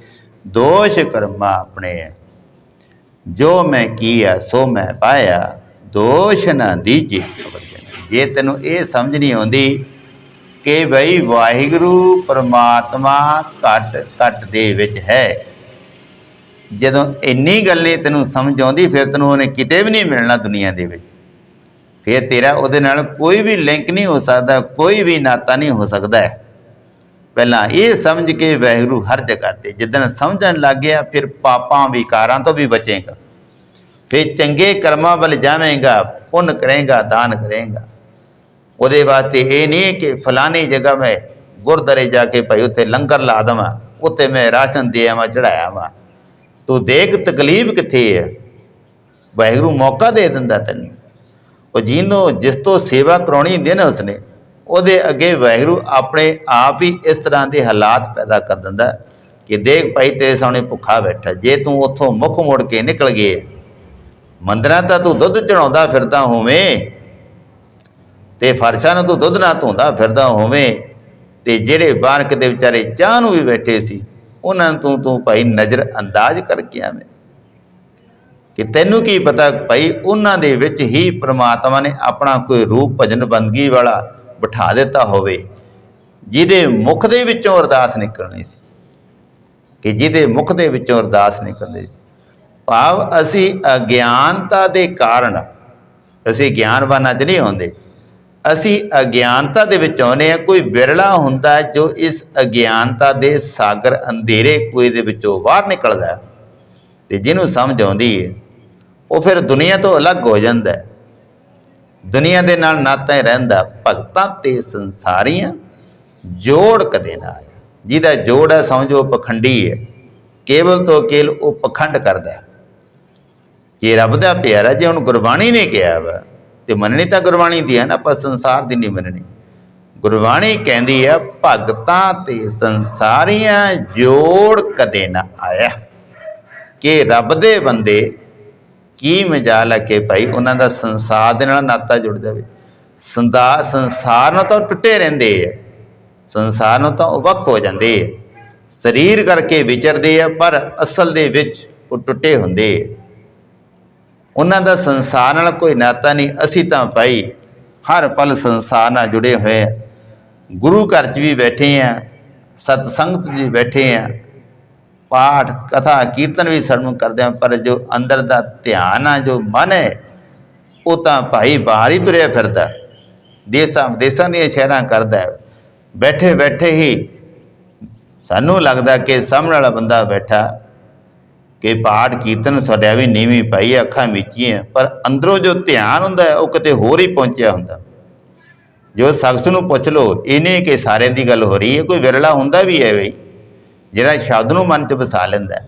ਦੋਸ਼ ਕਰਮਾ ਆਪਣੇ ਹੈ। ਜੋ ਮੈਂ ਕੀਆ, ਸੋ ਮੈਂ ਪਾਇਆ। ਦੋਸ਼ ਨਾ ਦੀਜੇ। ਖਬਰ ਜਨ। ਜੇ ਤੈਨੂੰ ਇਹ ਸਮਝ ਨਹੀਂ ਆਉਂਦੀ ਕਿ ਬਈ ਵਾਹਿਗੁਰੂ ਪਰਮਾਤਮਾ ਘਟ ਘਟ ਦੇ ਵਿੱਚ ਹੈ, ਜਦੋਂ ਇੰਨੀ ਗੱਲ ਨਹੀਂ ਤੈਨੂੰ ਸਮਝ ਆਉਂਦੀ, ਫਿਰ ਤੈਨੂੰ ਉਹਨੇ ਕਿਤੇ ਵੀ ਨਹੀਂ ਮਿਲਣਾ ਦੁਨੀਆ ਦੇ ਵਿੱਚ। ਫਿਰ ਤੇਰਾ ਉਹਦੇ ਨਾਲ ਕੋਈ ਵੀ ਲਿੰਕ ਨਹੀਂ ਹੋ ਸਕਦਾ, ਕੋਈ ਵੀ ਨਾਤਾ ਨਹੀਂ ਹੋ ਸਕਦਾ। ਪਹਿਲਾਂ ਇਹ ਸਮਝ ਕੇ ਵਾਹਿਗੁਰੂ ਹਰ ਜਗ੍ਹਾ ਤੇ, ਜਿੱਦਣ ਸਮਝਣ ਲੱਗ ਗਿਆ, ਫਿਰ ਪਾਪਾਂ, ਵਿਕਾਰਾਂ ਤੋਂ ਵੀ ਬਚੇਗਾ। ਫਿਰ ਚੰਗੇ ਕਰਮਾਂ ਵੱਲ ਜਾਵੇਂਗਾ, ਪੁੰਨ ਕਰੇਗਾ, ਦਾਨ ਕਰੇਗਾ। ਉਹਦੇ ਵਾਸਤੇ ਇਹ ਨਹੀਂ ਕਿ ਫਲਾਣੀ ਜਗ੍ਹਾ ਮੈਂ ਗੁਰਦਾਰੇ ਜਾ ਕੇ ਭਾਈ ਉੱਥੇ ਲੰਗਰ ਲਾ ਦੇਵਾਂ, ਉੱਥੇ ਮੈਂ ਰਾਸ਼ਨ ਦੇ ਆਵਾਂ ਚੜਾਇਆ ਵਾਂ। ਤੂੰ ਦੇਖ ਤਕਲੀਫ ਕਿੱਥੇ ਹੈ? ਵਾਹਿਗੁਰੂ ਮੌਕਾ ਦੇ ਦਿੰਦਾ ਤੈਨੂੰ। ਉਹ ਜਿਹਨੂੰ ਜਿਸ ਤੋਂ ਸੇਵਾ ਕਰਾਉਣੀ ਹੁੰਦੀ ਨਾ ਉਸਨੇ, ਉਹਦੇ ਅੱਗੇ ਵਾਹਿਗੁਰੂ ਆਪਣੇ ਆਪ ਹੀ ਇਸ ਤਰ੍ਹਾਂ ਦੇ ਹਾਲਾਤ ਪੈਦਾ ਕਰ ਦਿੰਦਾ ਕਿ ਦੇਖ ਭਾਈ ਤੇਰੇ ਸਾਹਮਣੇ ਭੁੱਖਾ ਬੈਠਾ, ਜੇ ਤੂੰ ਉੱਥੋਂ ਮੁੱਖ ਮੋੜ ਕੇ ਨਿਕਲ ਗਏ ਮੰਦਰਾਂ ਤਾਂ ਤੂੰ ਦੁੱਧ ਚੜਾਉਂਦਾ ਫਿਰਦਾ ਹੋਵੇਂ ਤੇ ਫਰਸ਼ਾਂ ਨੂੰ ਤੂੰ ਦੁੱਧ ਨਾ ਧੋਂਦਾ ਫਿਰਦਾ ਹੋਵੇਂ ਤੇ ਜਿਹੜੇ ਬਾਹਰ ਕਿਤੇ ਵਿਚਾਰੇ ਚਾਹ ਨੂੰ ਵੀ ਬੈਠੇ ਸੀ, ਉਹਨਾਂ ਨੂੰ ਤੂੰ ਤੂੰ ਭਾਈ ਨਜ਼ਰ ਅੰਦਾਜ਼ ਕਰਕੇ ਆਵੇਂ। ਕਿ ਤੈਨੂੰ ਕੀ ਪਤਾ ਭਾਈ ਉਹਨਾਂ ਦੇ ਵਿੱਚ ਹੀ ਪ੍ਰਮਾਤਮਾ ਨੇ ਆਪਣਾ ਕੋਈ ਰੂਪ ਭਜਨ ਬੰਦਗੀ ਵਾਲਾ ਬਿਠਾ ਦਿੱਤਾ ਹੋਵੇ, ਜਿਹਦੇ ਮੁਖ ਦੇ ਵਿੱਚੋਂ ਅਰਦਾਸ ਨਿਕਲਣੀ ਸੀ। ਕਿ ਜਿਹਦੇ ਮੁਖ ਦੇ ਵਿੱਚੋਂ ਅਰਦਾਸ ਨਿਕਲਦੀ ਸੀ। ਭਾਵ ਅਸੀਂ ਅਗਿਆਨਤਾ ਦੇ ਕਾਰਨ, ਅਸੀਂ ਗਿਆਨਵਾਨਾਂ 'ਚ ਨਹੀਂ ਹੁੰਦੇ ਅਸੀਂ ਅਗਿਆਨਤਾ ਦੇ ਵਿੱਚ ਆਉਂਦੇ ਆ ਕੋਈ ਵਿਰਲਾ ਹੁੰਦਾ ਜੋ ਇਸ ਅਗਿਆਨਤਾ ਦੇ ਸਾਗਰ ਅੰਧੇਰੇ ਕੁਏ ਦੇ ਵਿੱਚੋਂ ਬਾਹਰ ਨਿਕਲਦਾ ਹੈ ਤੇ ਜਿਹਨੂੰ ਸਮਝ ਆਉਂਦੀ ਹੈ, ਉਹ ਫਿਰ ਦੁਨੀਆ ਤੋਂ ਅਲੱਗ ਹੋ ਜਾਂਦਾ ਹੈ। ਦੁਨੀਆ ਦੇ ਨਾਲ ਨਾਤਾ ਹੀ ਰਹਿੰਦਾ, ਭਗਤਾਂ ਤੇ ਸੰਸਾਰੀਆਂ ਜੋੜ ਕਦੇ ਨਾ ਆਇਆ। ਜਿਹਦਾ ਜੋੜ ਹੈ, ਸਮਝੋ ਪਖੰਡੀ ਹੈ, ਕੇਵਲ ਤੋਂ ਕੇਵਲ ਉਹ ਪਖੰਡ ਕਰਦਾ ਹੈ। ਜੇ ਰੱਬ ਦਾ ਪਿਆਰਾ ਜੇ ਹੁਣ ਗੁਰਬਾਣੀ ਨੇ ਕਿਹਾ ਵਾ, ਤੇ ਮੰਨਣੀ ਤਾਂ ਗੁਰਬਾਣੀ ਦੀ ਹੈ ਨਾ, ਆਪਾਂ ਸੰਸਾਰ ਦੀ ਨਹੀਂ ਮੰਨਣੀ। ਗੁਰਬਾਣੀ ਕਹਿੰਦੀ ਹੈ ਭਗਤਾਂ ਤੇ ਸੰਸਾਰੀਆਂ ਜੋੜ ਕਦੇ ਨਾ ਆਇਆ। ਕਿ ਰੱਬ ਦੇ ਬੰਦੇ ਕੀ ਮਜਾਲ ਹੈ ਕਿ ਭਾਈ ਉਹਨਾਂ ਦਾ ਸੰਸਾਰ ਦੇ ਨਾਲ ਨਾਤਾ ਜੁੜ ਜਾਵੇ। ਸੰਦਾ, ਸੰਸਾਰ ਨਾਲ ਤਾਂ ਉਹ ਟੁੱਟੇ ਰਹਿੰਦੇ ਆ। ਸੰਸਾਰ ਨੂੰ ਤਾਂ ਉਹ ਵੱਖ ਹੋ ਜਾਂਦੇ ਆ। ਸਰੀਰ ਕਰਕੇ ਵਿਚਰਦੇ ਆ, ਪਰ ਅਸਲ ਦੇ ਵਿੱਚ ਉਹ ਟੁੱਟੇ ਹੁੰਦੇ ਆ। ਉਹਨਾਂ ਦਾ ਸੰਸਾਰ ਨਾਲ ਕੋਈ ਨਾਤਾ ਨਹੀਂ, ਅਸੀਂ ਤਾਂ ਭਾਈ ਹਰ ਪਲ ਸੰਸਾਰ ਨਾਲ ਜੁੜੇ ਹੋਏ ਆ। ਗੁਰੂ ਘਰ 'ਚ ਵੀ ਬੈਠੇ ਆ, ਸਤਸੰਗਤ 'ਚ ਵੀ ਬੈਠੇ ਆ। ਪਾਠ, ਕਥਾ, ਕੀਰਤਨ ਵੀ ਸਾਨੂੰ ਕਰਦੇ ਆ, ਪਰ ਜੋ ਅੰਦਰ ਦਾ ਧਿਆਨ ਆ, ਜੋ ਮਨ ਹੈ, ਉਹ ਤਾਂ ਭਾਈ ਬਾਹਰ ਹੀ ਤੁਰਿਆ ਫਿਰਦਾ। ਦੇਸਾਂ ਵਿਦੇਸਾਂ ਦੀਆਂ ਸ਼ਹਿਰਾਂ ਕਰਦਾ ਬੈਠੇ ਬੈਠੇ ਹੀ ਸਾਨੂੰ ਲੱਗਦਾ ਕਿ ਸਾਹਮਣੇ ਵਾਲਾ ਬੰਦਾ ਬੈਠਾ। ਕਿ ਪਾਠ ਕੀਰਤਨ ਸਾਡਿਆ ਵੀ ਨੀਵੀਂ ਪਾਈ, ਅੱਖਾਂ ਮੀਚੀਆਂ, ਪਰ ਅੰਦਰੋਂ ਜੋ ਧਿਆਨ ਹੁੰਦਾ ਉਹ ਕਿਤੇ ਹੋਰ ਹੀ ਪਹੁੰਚਿਆ ਹੁੰਦਾ। ਜੋ ਸ਼ਖਸ ਨੂੰ ਪੁੱਛ ਲੋ ਇਹਨੇ ਕਿ ਸਾਰਿਆਂ ਦੀ ਗੱਲ ਹੋ ਰਹੀ ਹੈ, ਕੋਈ ਵਿਰਲਾ ਹੁੰਦਾ ਵੀ ਹੈ ਬਈ? ਜਿਹੜਾ ਸ਼ਬਦ ਨੂੰ ਮਨ 'ਚ ਵਸਾ ਲੈਂਦਾ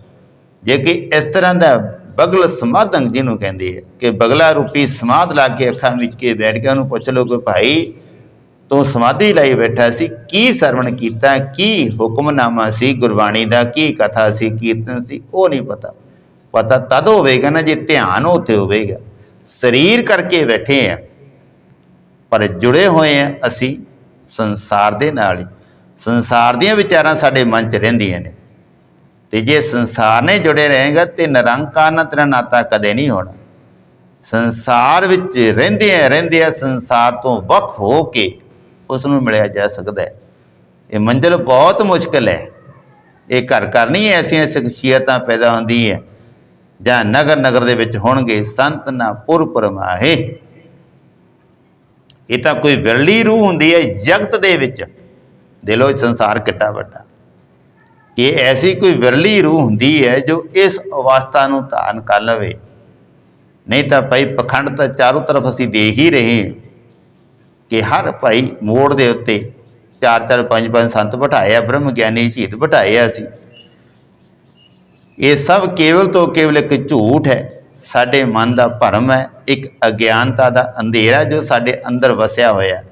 ਜੇ ਕਿ ਇਸ ਤਰ੍ਹਾਂ ਦਾ ਬਗਲ ਸਮਾਧਨ ਜਿਹਨੂੰ ਕਹਿੰਦੇ ਹੈ ਕਿ ਬਗਲਾ ਰੂਪੀ ਸਮਾਧ ਲਾ ਕੇ ਅੱਖਾਂ ਵਿੱਚ ਕੇ ਬੈਠ ਕੇ ਉਹਨੂੰ ਪੁੱਛ ਲੋ ਕਿ ਭਾਈ ਤੂੰ ਸਮਾਧੀ ਲਈ ਬੈਠਾ ਸੀ, ਕੀ ਸਰਵਣ ਕੀਤਾ, ਕੀ ਹੁਕਮਨਾਮਾ ਸੀ, ਗੁਰਬਾਣੀ ਦਾ ਕੀ ਕਥਾ ਸੀ, ਕੀਰਤਨ ਸੀ, ਉਹ ਨਹੀਂ ਪਤਾ। ਪਤਾ ਤਦ ਹੋਵੇਗਾ ਨਾ ਜੇ ਧਿਆਨ ਉੱਥੇ ਹੋਵੇਗਾ। ਸਰੀਰ ਕਰਕੇ ਬੈਠੇ ਆ, ਪਰ ਜੁੜੇ ਹੋਏ ਆ ਅਸੀਂ ਸੰਸਾਰ ਦੇ ਨਾਲ ਹੀ। ਸੰਸਾਰ ਦੀਆਂ ਵਿਚਾਰਾਂ ਸਾਡੇ ਮਨ 'ਚ ਰਹਿੰਦੀਆਂ ਨੇ। ਤੇ ਜੇ ਸੰਸਾਰ ਨੇ ਜੁੜੇ ਰਹੇਗਾ ਤੇ ਨਿਰੰਕਾਰ ਨਾਲ ਤੇਰਾ ਨਾਤਾ ਕਦੇ ਨਹੀਂ ਹੋਣਾ। ਸੰਸਾਰ ਵਿੱਚ ਰਹਿੰਦੇ ਆ ਰਹਿੰਦੇ ਆ, ਸੰਸਾਰ ਤੋਂ ਵੱਖ ਹੋ ਕੇ ਉਸ ਨੂੰ ਮਿਲਿਆ ਜਾ ਸਕਦਾ ਹੈ। ਇਹ ਮੰਜ਼ਿਲ ਬਹੁਤ ਮੁਸ਼ਕਲ ਹੈ। ਇਹ ਘਰ ਘਰ ਨਹੀਂ ਐਸੀਆਂ ਸ਼ਖਸੀਅਤਾਂ ਪੈਦਾ ਹੁੰਦੀ ਹੈ। ਜਾਂ ਨਗਰ ਨਗਰ ਦੇ ਵਿੱਚ ਹੋਣਗੇ, ਸੰਤ ਨਾ ਪੁਰ ਪਰਮਾਹੇ ਇਹ ਤਾਂ ਕੋਈ ਵਿਰਲੀ ਰੂਹ ਹੁੰਦੀ ਹੈ ਜਗਤ ਦੇ ਵਿੱਚ। ਦਿਲੋ ਸੰਸਾਰ ਕਿੱਡਾ ਵੱਡਾ। ਇਹ ਐਸੀ ਕੋਈ ਵਿਰਲੀ ਰੂਹ ਹੁੰਦੀ ਹੈ ਜੋ ਇਸ ਅਵਸਥਾ ਨੂੰ ਧਾਰਨ ਕਰ ਲਵੇ। ਨਹੀਂ ਤਾਂ ਭਾਈ ਪਖੰਡ ਤਾਂ ਚਾਰੋਂ ਤਰਫ ਅਸੀਂ ਦੇਖ ਹੀ ਰਹੇ ਹਾਂ। ਕਿ ਹਰ ਭਾਈ ਮੋੜ ਦੇ ਉੱਤੇ ਚਾਰ ਚਾਰ, ਪੰਜ ਪੰਜ ਸੰਤ ਬਿਠਾਏ ਆ, ਬ੍ਰਹਮ ਗਿਆਨੀ ਸ਼ਹੀਦ ਬਿਠਾਏ ਆ ਅਸੀਂ। ਇਹ ਸਭ ਕੇਵਲ ਤੋਂ ਕੇਵਲ ਇੱਕ ਝੂਠ ਹੈ। ਸਾਡੇ ਮਨ ਦਾ ਭਰਮ ਹੈ, ਇੱਕ ਅਗਿਆਨਤਾ ਦਾ ਅੰਧੇਰਾ ਜੋ ਸਾਡੇ ਅੰਦਰ ਵਸਿਆ ਹੋਇਆ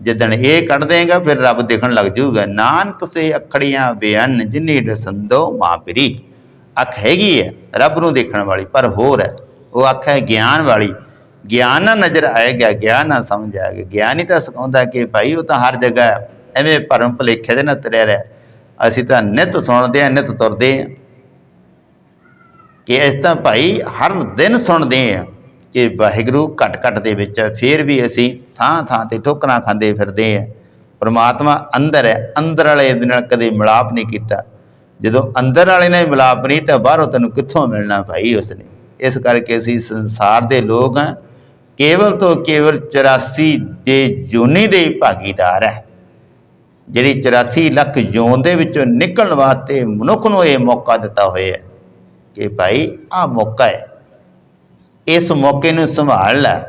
ਜਿੱਦਣ ਇਹ ਕੱਢ ਦੇਗਾ, ਫਿਰ ਰੱਬ ਦੇਖਣ ਲੱਗ ਜਾਊਗਾ, ਨਾਨਕ ਸੇ ਅਖੜੀਆਂ ਬੇਅਨ, ਜਿਨੀ ਰਸੰਦੋ ਮਾਪਰੀ ਅੱਖ ਹੈਗੀ ਹੈ, ਰੱਬ ਨੂੰ ਦੇਖਣ ਵਾਲੀ, ਪਰ ਹੋਰ ਹੈ। ਉਹ ਅੱਖ ਹੈ ਗਿਆਨ ਵਾਲੀ ਗਿਆਨ ਨਾ ਨਜ਼ਰ ਆਏਗਾ, ਗਿਆਨ ਨਾ ਸਮਝ ਆਏਗਾ। ਗਿਆਨ ਹੀ ਤਾਂ ਸਿਖਾਉਂਦਾ ਕਿ ਭਾਈ ਉਹ ਤਾਂ ਹਰ ਜਗ੍ਹਾ ਐਵੇਂ ਭਰਮ ਭੁਲੇਖੇ ਦੇ ਨਾਲ ਤੁਰਿਆ ਰਿਹਾ। ਅਸੀਂ ਤਾਂ ਨਿਤ ਸੁਣਦੇ ਆ ਨਿਤ ਤੁਰਦੇ ਆ ਕਿ ਇਸ ਤਾਂ ਭਾਈ ਹਰ ਦਿਨ ਸੁਣਦੇ ਆ ਕਿ ਵਾਹਿਗੁਰੂ ਘਟ ਘਟ ਦੇ ਵਿੱਚ ਹੈ। ਫਿਰ ਵੀ ਅਸੀਂ ਥਾਂ ਥਾਂ ਤੇ ਠੋਕਰਾਂ ਖਾਂਦੇ ਫਿਰਦੇ ਆ ਪਰਮਾਤਮਾ ਅੰਦਰ ਹੈ, ਅੰਦਰ ਵਾਲੇ ਦੇ ਨਾਲ ਕਦੇ ਮਿਲਾਪ ਨਹੀਂ ਕੀਤਾ। ਜਦੋਂ ਅੰਦਰ ਵਾਲੇ ਨਾਲ ਮਿਲਾਪ ਨਹੀਂ ਤਾਂ ਬਾਹਰੋਂ ਤੈਨੂੰ ਕਿੱਥੋਂ ਮਿਲਣਾ ਭਾਈ ਉਸਨੇ? ਇਸ ਕਰਕੇ ਅਸੀਂ ਸੰਸਾਰ ਦੇ ਲੋਕ ਹਾਂ ਕੇਵਲ ਤੋਂ ਕੇਵਲ 84 ਦੇ ਜੂਨੀ ਦੇ ਹੀ ਭਾਗੀਦਾਰ ਹੈ। ਜਿਹੜੀ 84 ਲੱਖ ਜੋਨ ਦੇ ਵਿੱਚੋਂ ਨਿਕਲਣ ਵਾਸਤੇ ਮਨੁੱਖ ਨੂੰ ਇਹ ਮੌਕਾ ਦਿੱਤਾ ਹੋਇਆ ਹੈ ਕਿ ਭਾਈ, ਆਹ ਮੌਕਾ ਹੈ। ਇਸ ਮੌਕੇ ਨੂੰ ਸੰਭਾਲ ਲੈ।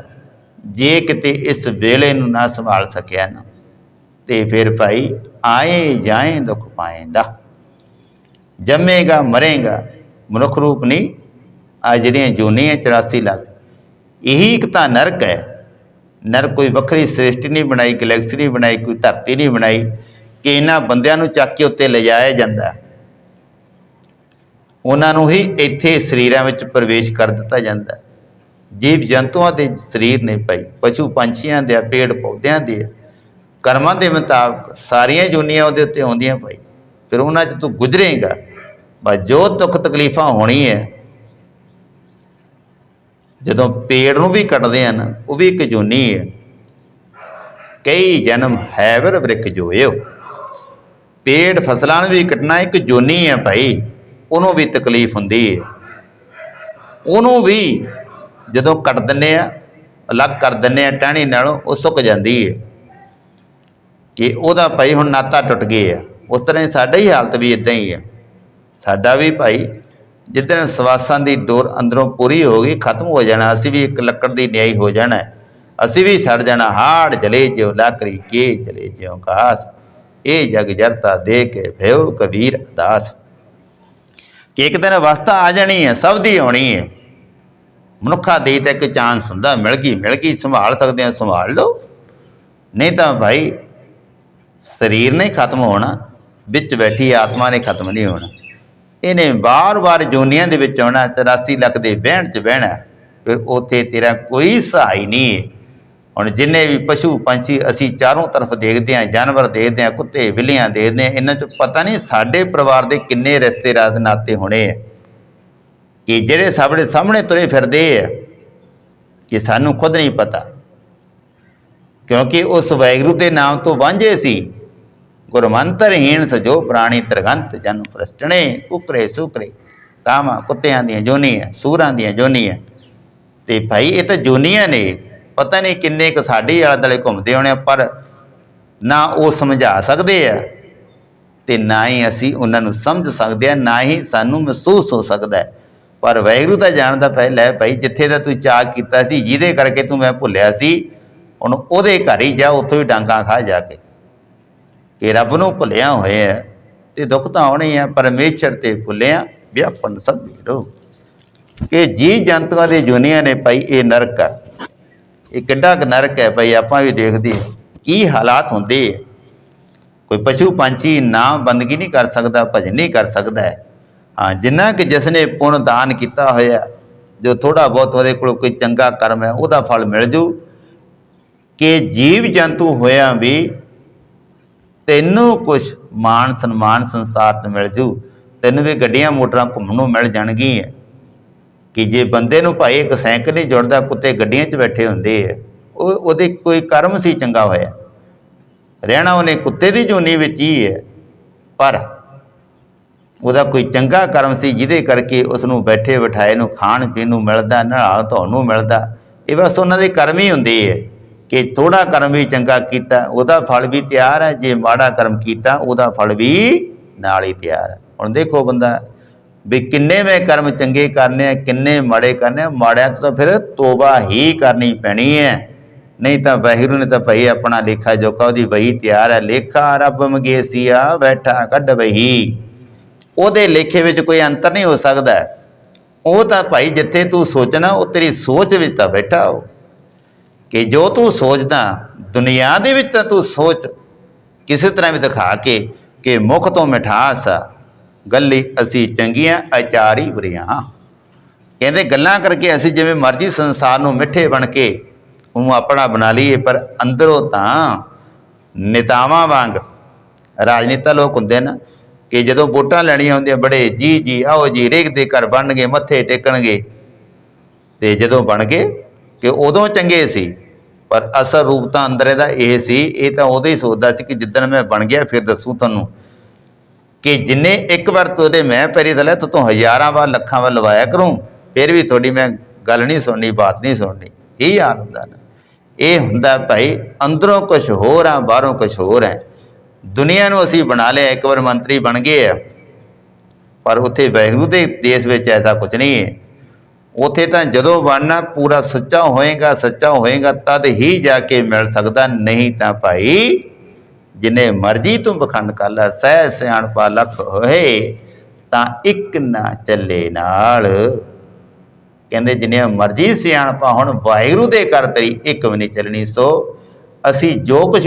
ਜੇ ਕਿਤੇ ਇਸ ਵੇਲੇ ਨੂੰ ਨਾ ਸੰਭਾਲ ਸਕਿਆ ਨਾ, ਤੇ ਫਿਰ ਭਾਈ, ਆਏ ਜਾਏ ਦੁੱਖ ਪਾਏਂਦਾ। ਜੰਮੇਗਾ, ਮਰੇਗਾ, ਮਨੁੱਖ ਰੂਪ ਨਹੀਂ। ਆ ਜਿਹੜੀਆਂ ਜੂਨੀਆਂ 84 ਲੱਖ ਇਹੀ ਇੱਕ ਤਾਂ ਨਰਕ ਹੈ। ਨਰਕ ਕੋਈ ਵੱਖਰੀ ਸ੍ਰਿਸ਼ਟੀ ਨਹੀਂ ਬਣਾਈ, ਗੈਲੈਕਸੀ ਨਹੀਂ ਬਣਾਈ, ਕੋਈ ਧਰਤੀ ਨਹੀਂ ਬਣਾਈ ਕਿ ਇਹਨਾਂ ਬੰਦਿਆਂ ਨੂੰ ਚੱਕ ਕੇ ਉੱਤੇ ਲਿਜਾਇਆ ਜਾਂਦਾ ਉਹਨਾਂ ਨੂੰ ਹੀ ਇੱਥੇ ਸਰੀਰਾਂ ਵਿੱਚ ਪ੍ਰਵੇਸ਼ ਕਰ ਦਿੱਤਾ ਜਾਂਦਾ ਜੀਵ ਜੰਤੂਆਂ ਦੇ ਸਰੀਰ ਨੇ ਭਾਈ, ਪਸ਼ੂ ਪੰਛੀਆਂ ਦੇ, ਪੇੜ ਪੌਦਿਆਂ ਦੇ ਕਰਮਾਂ ਦੇ ਮੁਤਾਬਕ ਸਾਰੀਆਂ ਜੁਨੀਆਂ ਉਹਦੇ ਉੱਤੇ ਆਉਂਦੀਆਂ ਭਾਈ। ਫਿਰ ਉਹਨਾਂ 'ਚ ਤੂੰ ਗੁਜ਼ਰੇਗਾ। ਬਸ ਜੋ ਦੁੱਖ ਤਕਲੀਫਾਂ ਹੋਣੀ ਹੈ ਜਦੋਂ ਪੇੜ ਨੂੰ ਵੀ ਕੱਟਦੇ ਹਨ, ਉਹ ਵੀ ਇੱਕ ਜੁਨੀ ਹੈ। ਕਈ ਜਨਮ ਹੈ ਵਰ ਬ੍ਰਿਕ ਜੋਇਓ। ਪੇੜ ਫਸਲਾਂ ਨੂੰ ਵੀ ਕੱਟਣਾ ਇੱਕ ਜੋਨੀ ਹੈ ਭਾਈ, ਉਹਨੂੰ ਵੀ ਤਕਲੀਫ ਹੁੰਦੀ ਹੈ। ਉਹਨੂੰ ਵੀ ਜਦੋਂ ਕੱਟ ਦਿੰਨੇ ਆ, ਅਲੱਗ ਕਰ ਦਿੰਨੇ ਆ ਟਾਹਣੀ ਨਾਲੋਂ, ਉਹ ਸੁੱਕ ਜਾਂਦੀ ਹੈ। ਕਿ ਉਹਦਾ ਭਾਈ ਹੁਣ ਨਾਤਾ ਟੁੱਟ ਗਿਆ ਉਸ ਤਰ੍ਹਾਂ ਹੀ ਸਾਡਾ ਹੀ ਹਾਲਤ ਵੀ ਇਦਾਂ ਹੀ ਹੈ। ਸਾਡਾ ਵੀ ਭਾਈ ਜਿੱਦਣ ਸਵਾਸਾਂ ਦੀ ਡੋਰ ਅੰਦਰੋਂ ਪੂਰੀ ਹੋ ਗਈ, ਖਤਮ ਹੋ ਜਾਣਾ, ਅਸੀਂ ਵੀ ਇੱਕ ਲੱਕੜ ਦੀ ਨਿਆਈ ਹੋ ਜਾਣਾ ਅਸੀਂ ਵੀ ਛੱਡ ਜਾਣਾ, ਹਾੜ ਜਲੇ ਜਿਉ ਲਾਕਰੀ ਕੇ ਜਲੇ ਜਿਉ ਕਾਸ ਇਹ ਜਗ ਜਰਤਾ ਦੇ ਕੇ ਭਇਓ ਕਬੀਰ ਅਦਾਸ। ਕਿ ਇੱਕ ਦਿਨ ਅਵਸਥਾ ਆ ਜਾਣੀ ਹੈ, ਸਭ ਦੀ ਆਉਣੀ ਹੈ। ਮਨੁੱਖਾ ਦੇ ਤਾਂ ਇੱਕ ਚਾਂਸ ਹੁੰਦਾ, ਮਿਲ ਗਈ ਮਿਲ ਗਈ, ਸੰਭਾਲ ਸਕਦੇ ਆ ਸੰਭਾਲ ਲਓ। ਨਹੀਂ ਤਾਂ ਭਾਈ, ਸਰੀਰ ਨੇ ਖਤਮ ਹੋਣਾ, ਵਿੱਚ ਬੈਠੀ ਆਤਮਾ ਨੇ ਖਤਮ ਨਹੀਂ ਹੋਣਾ। ਇਹਨੇ ਵਾਰ-ਵਾਰ ਜੂਨੀਆਂ ਦੇ ਵਿੱਚ ਆਉਣਾ 83 ਲੱਖ ਦੇ ਬਹਿਣ ਚ ਬਹਿਣਾ ਫਿਰ ਉੱਥੇ ਤੇਰਾ ਕੋਈ ਸਹਾਈ ਨਹੀਂ ਹੈ ਹੁਣ ਜਿੰਨੇ ਵੀ ਪਸ਼ੂ ਪੰਛੀ ਅਸੀਂ ਚਾਰੋਂ ਤਰਫ ਦੇਖਦੇ ਹਾਂ, ਜਾਨਵਰ ਦੇਖਦੇ ਹਾਂ, ਕੁੱਤੇ, ਬਿੱਲੀਆਂ ਦੇਖਦੇ ਹਾਂ, ਇਹਨਾਂ ਚ ਪਤਾ ਨਹੀਂ ਸਾਡੇ ਪਰਿਵਾਰ ਦੇ ਕਿੰਨੇ ਰਿਸ਼ਤੇਦਾਰ ਨਾਤੇ ਹੋਣੇ ਆ ਕਿ ਜਿਹੜੇ ਸਾਡੇ ਸਾਹਮਣੇ ਤੁਰੇ ਫਿਰਦੇ ਆ ਕਿ ਸਾਨੂੰ ਖੁਦ ਨਹੀਂ ਪਤਾ। ਕਿਉਂਕਿ ਉਸ ਵਾਹਿਗੁਰੂ ਦੇ ਨਾਮ ਤੋਂ ਵਾਂਝੇ ਸੀ। ਗੁਰਮੰਤਰਹੀਣ ਸਜੋ ਪ੍ਰਾਣੀ ਤਰਗੰਤ ਜਨ ਪ੍ਰਸਟਣੇ ਕੁਕਰੇ ਸੁਕਰੇ। ਕਾਮਾ ਕੁੱਤਿਆਂ ਦੀਆਂ ਜੋਨੀਆਂ ਸੂਰਾਂ ਦੀਆਂ ਜੋਨੀਆਂ। ਤੇ ਭਾਈ ਇਹ ਤਾਂ ਜੋਨੀਆਂ ਨੇ। ਪਤਾ ਨਹੀਂ ਕਿੰਨੇ ਕੁ ਸਾਡੇ ਆਲੇ ਦੁਆਲੇ ਘੁੰਮਦੇ ਹੋਣੇ ਆ, ਪਰ ਨਾ ਉਹ ਸਮਝਾ ਸਕਦੇ ਆ ਤੇ ਨਾ ਹੀ ਅਸੀਂ ਉਹਨਾਂ ਨੂੰ ਸਮਝ ਸਕਦੇ ਆ ਨਾ ਹੀ ਸਾਨੂੰ ਮਹਿਸੂਸ ਹੋ ਸਕਦਾ ਪਰ ਵਾਹਿਗੁਰੂ ਤਾਂ ਜਾਣਦਾ ਪਹਿਲਾਂ ਭਾਈ ਜਿੱਥੇ ਦਾ ਤੂੰ ਚਾਹ ਕੀਤਾ ਸੀ ਜਿਹਦੇ ਕਰਕੇ ਤੂੰ ਮੈਂ ਭੁੱਲਿਆ ਸੀ ਹੁਣ ਉਹਦੇ ਘਰ ਹੀ ਜਾ ਉੱਥੋਂ ਹੀ ਡਾਂਗਾ ਖਾ ਜਾ ਕੇ। ਕਿ ਰੱਬ ਨੂੰ ਭੁੱਲਿਆ ਹੋਏ ਆ ਤੇ ਦੁੱਖ ਤਾਂ ਆਉਣੇ ਆ, ਪਰਮੇਸ਼ਰ ਤੇ ਭੁੱਲਿਆ, ਵਿਆਪਨ ਸਭ ਰੋ। ਕਿ ਜੀ ਜੰਤੂਆਂ ਦੇ ਜੁਨੀਆਂ ਨੇ ਭਾਈ ਇਹ ਨਰਕ ਆ। ਇਹ ਕਿੱਡਾ ਕੁ ਨਰਕ ਹੈ ਭਾਈ, ਆਪਾਂ ਵੀ ਦੇਖਦੇ ਹਾਂ, ਕੀ ਹਾਲਾਤ ਹੁੰਦੇ ਆ। ਕੋਈ ਪਸ਼ੂ ਪੰਛੀ ਨਾ ਬੰਦਗੀ ਨਹੀਂ ਕਰ ਸਕਦਾ, ਭਜਨ ਨਹੀਂ ਕਰ ਸਕਦਾ। ਹਾਂ, ਜਿੰਨਾ ਕਿ ਜਿਸ ਨੇ ਪੁੰਨ ਦਾਨ ਕੀਤਾ ਹੋਇਆ, ਜੋ ਥੋੜਾ ਬਹੁਤ ਉਹਦੇ ਕੋਲ ਕੋਈ ਚੰਗਾ ਕਰਮ ਹੈ, ਉਹਦਾ ਫਲ ਮਿਲ ਜੂ। ਕਿ ਜੀਵ ਜੰਤੂ ਹੋਇਆ ਵੀ ਤੈਨੂੰ ਕੁਝ ਮਾਣ ਸਨਮਾਨ ਸੰਸਾਰ ਤੇ ਮਿਲ ਜੂ, ਤੈਨੂੰ ਵੀ ਗੱਡੀਆਂ ਮੋਟਰਾਂ ਘੁੰਮਣ ਨੂੰ ਮਿਲ ਜਾਣਗੀਆਂ। ਕਿ ਜੇ ਬੰਦੇ ਨੂੰ ਭਾਈ ਇੱਕ ਸਾਈਕਲ ਨਹੀਂ ਜੁੜਦਾ, ਕੁੱਤੇ ਗੱਡੀਆਂ 'ਚ ਬੈਠੇ ਹੁੰਦੇ ਆ, ਉਹ ਉਹਦੇ ਕੋਈ ਕਰਮ ਸੀ ਚੰਗਾ ਹੋਇਆ। ਰਹਿਣਾ ਉਹਨੇ ਕੁੱਤੇ ਦੀ ਜੂਨੀ ਵਿੱਚ ਹੀ ਹੈ ਪਰ ਉਹਦਾ ਕੋਈ ਚੰਗਾ ਕਰਮ ਸੀ ਜਿਹਦੇ ਕਰਕੇ ਉਸ ਨੂੰ ਬੈਠੇ ਬਿਠਾਏ ਨੂੰ ਖਾਣ ਪੀਣ ਨੂੰ ਮਿਲਦਾ ਨਹਾਉਣ ਧੋਣ ਨੂੰ ਮਿਲਦਾ, ਇਹ ਬਸ ਉਹਨਾਂ ਦੇ ਕਰਮ ਹੀ ਹੁੰਦੇ ਹੈ ਕਿ ਥੋੜਾ ਕਰਮ ਵੀ ਚੰਗਾ ਕੀਤਾ, ਉਹਦਾ ਫਲ ਵੀ ਤਿਆਰ ਹੈ, ਜੇ ਮਾੜਾ ਕਰਮ ਕੀਤਾ, ਉਹਦਾ ਫਲ ਵੀ ਨਾਲ ਹੀ ਤਿਆਰ ਹੈ। ਹੁਣ ਦੇਖੋ ਬੰਦਾ, ਵੀ ਕਿੰਨੇ ਮੈਂ ਕਰਮ ਚੰਗੇ ਕਰਨੇ ਆ, ਕਿੰਨੇ ਮਾੜੇ ਕਰਨੇ ਆ, ਮਾੜਿਆਂ ਤੋਂ ਤਾਂ ਫਿਰ ਤੋਬਾ ਹੀ ਕਰਨੀ ਪੈਣੀ ਹੈ। ਨਹੀਂ ਤਾਂ ਵਾਹਿਗੁਰੂ ਨੇ ਤਾਂ ਭਈ ਆਪਣਾ ਲੇਖਾ ਜੋਖਾ ਉਹਦੀ ਵਹੀ ਤਿਆਰ ਹੈ। ਲੇਖਾ ਰੱਬ ਮਗੇਸੀਆ ਬੈਠਾ ਕੱਢ ਵਹੀ। ਉਹਦੇ ਲੇਖੇ ਵਿੱਚ ਕੋਈ ਅੰਤਰ ਨਹੀਂ ਹੋ ਸਕਦਾ। ਉਹ ਤਾਂ ਭਾਈ ਜਿੱਥੇ ਤੂੰ ਸੋਚਣਾ, ਉਹ ਤੇਰੀ ਸੋਚ ਵਿੱਚ ਤਾਂ ਬੈਠਾ ਹੋ ਕਿ ਜੋ ਤੂੰ ਸੋਚਦਾ, ਦੁਨੀਆ ਦੇ ਵਿੱਚ ਤਾਂ ਤੂੰ ਸੋਚ ਕਿਸੇ ਤਰ੍ਹਾਂ ਵੀ ਦਿਖਾ ਕੇ ਕਿ ਮੁਖ ਤੋਂ ਮਿਠਾਸ ਆ। ਗੱਲੀ, ਅਸੀਂ ਚੰਗੀਆਂ, ਆਚਾਰੀ, ਬੁਰੀਆਂ। ਕਹਿੰਦੇ ਗੱਲਾਂ ਕਰਕੇ ਅਸੀਂ ਜਿਵੇਂ ਮਰਜ਼ੀ ਸੰਸਾਰ ਨੂੰ ਮਿੱਠੇ ਬਣ ਕੇ ਉਹਨੂੰ ਆਪਣਾ ਬਣਾ ਲਈਏ, ਪਰ ਅੰਦਰੋਂ ਤਾਂ ਨੇਤਾਵਾਂ ਵਾਂਗ ਰਾਜਨੀਤਾ ਲੋਕ ਹੁੰਦੇ ਨਾ ਕਿ ਜਦੋਂ ਵੋਟਾਂ ਲੈਣੀਆਂ ਹੁੰਦੀਆਂ, ਬੜੇ ਜੀ ਜੀ, ਆਓ ਜੀ ਰੇਖ ਦੇ ਘਰ ਬਣਨਗੇ, ਮੱਥੇ ਟੇਕਣਗੇ। ਤੇ ਜਦੋਂ ਬਣ ਗਏ ਕਿ ਉਦੋਂ ਚੰਗੇ ਸੀ ਪਰ ਅਸਲ ਰੂਪ ਤਾਂ ਅੰਦਰ ਇਹਦਾ ਇਹ ਸੀ, ਇਹ ਤਾਂ ਉਦੋਂ ਹੀ ਸੋਚਦਾ ਸੀ ਕਿ ਜਿੱਦਣ ਮੈਂ ਬਣ ਗਿਆ, ਫਿਰ ਦੱਸੂ ਤੁਹਾਨੂੰ ਕਿ ਜਿੰਨੇ ਇੱਕ ਵਾਰ ਤੁਹਾਡੇ ਮੈਂ ਪੈਰੀ ਥਲੇ ਤੂੰ ਤੋਂ ਹਜ਼ਾਰਾਂ ਵਾਰ, ਲੱਖਾਂ ਵਾਰ ਲਵਾਇਆ ਕਰੂੰ, ਫਿਰ ਵੀ ਤੁਹਾਡੀ ਮੈਂ ਗੱਲ ਨਹੀਂ ਸੁਣਨੀ, ਬਾਤ ਨਹੀਂ ਸੁਣਨੀ, ਇਹ ਹਾਲ ਹੁੰਦਾ ਨਾ। ਇਹ ਹੁੰਦਾ ਭਾਈ, ਅੰਦਰੋਂ ਕੁਝ ਹੋਰ ਆ, ਬਾਹਰੋਂ ਕੁਝ ਹੋਰ ਹੈ। ਦੁਨੀਆ ਨੂੰ ਅਸੀਂ ਬਣਾ ਲਿਆ, ਇੱਕ ਵਾਰ ਮੰਤਰੀ ਬਣ ਗਏ ਆ, ਪਰ ਉੱਥੇ ਵੈਗਰੂ ਦੇ ਦੇਸ਼ ਵਿੱਚ ਐਸਾ ਕੁਝ ਨਹੀਂ ਹੈ। ਉੱਥੇ ਤਾਂ ਜਦੋਂ ਬਣਨਾ ਪੂਰਾ ਸੱਚਾ ਹੋਏਗਾ ਸੱਚਾ ਹੋਏਗਾ, ਤਦ ਹੀ ਜਾ ਕੇ ਮਿਲ ਸਕਦਾ, ਨਹੀਂ ਤਾਂ ਭਾਈ ਜਿਨੇ ਮਰਜ਼ੀ ਤੂੰ ਬਖੰਡ ਕਰ ਲੈ, ਸਹਿ ਸਿਆਣਪਾ ਲੱਖ ਹੋਏ, ਤਾਂ ਇੱਕ ਨਾ ਚੱਲੇ ਨਾਲ। ਕਹਿੰਦੇ ਜਿੰਨੇ ਮਰਜ਼ੀ ਸਿਆਣਪਾ ਹੁਣ, ਵਾਹਿਗੁਰੂ ਦੇ ਕਰ ਤੇਰੀ ਇੱਕ ਵੀ ਨਹੀਂ ਚੱਲਣੀ, ਸੋ ਅਸੀਂ ਜੋ ਕੁਝ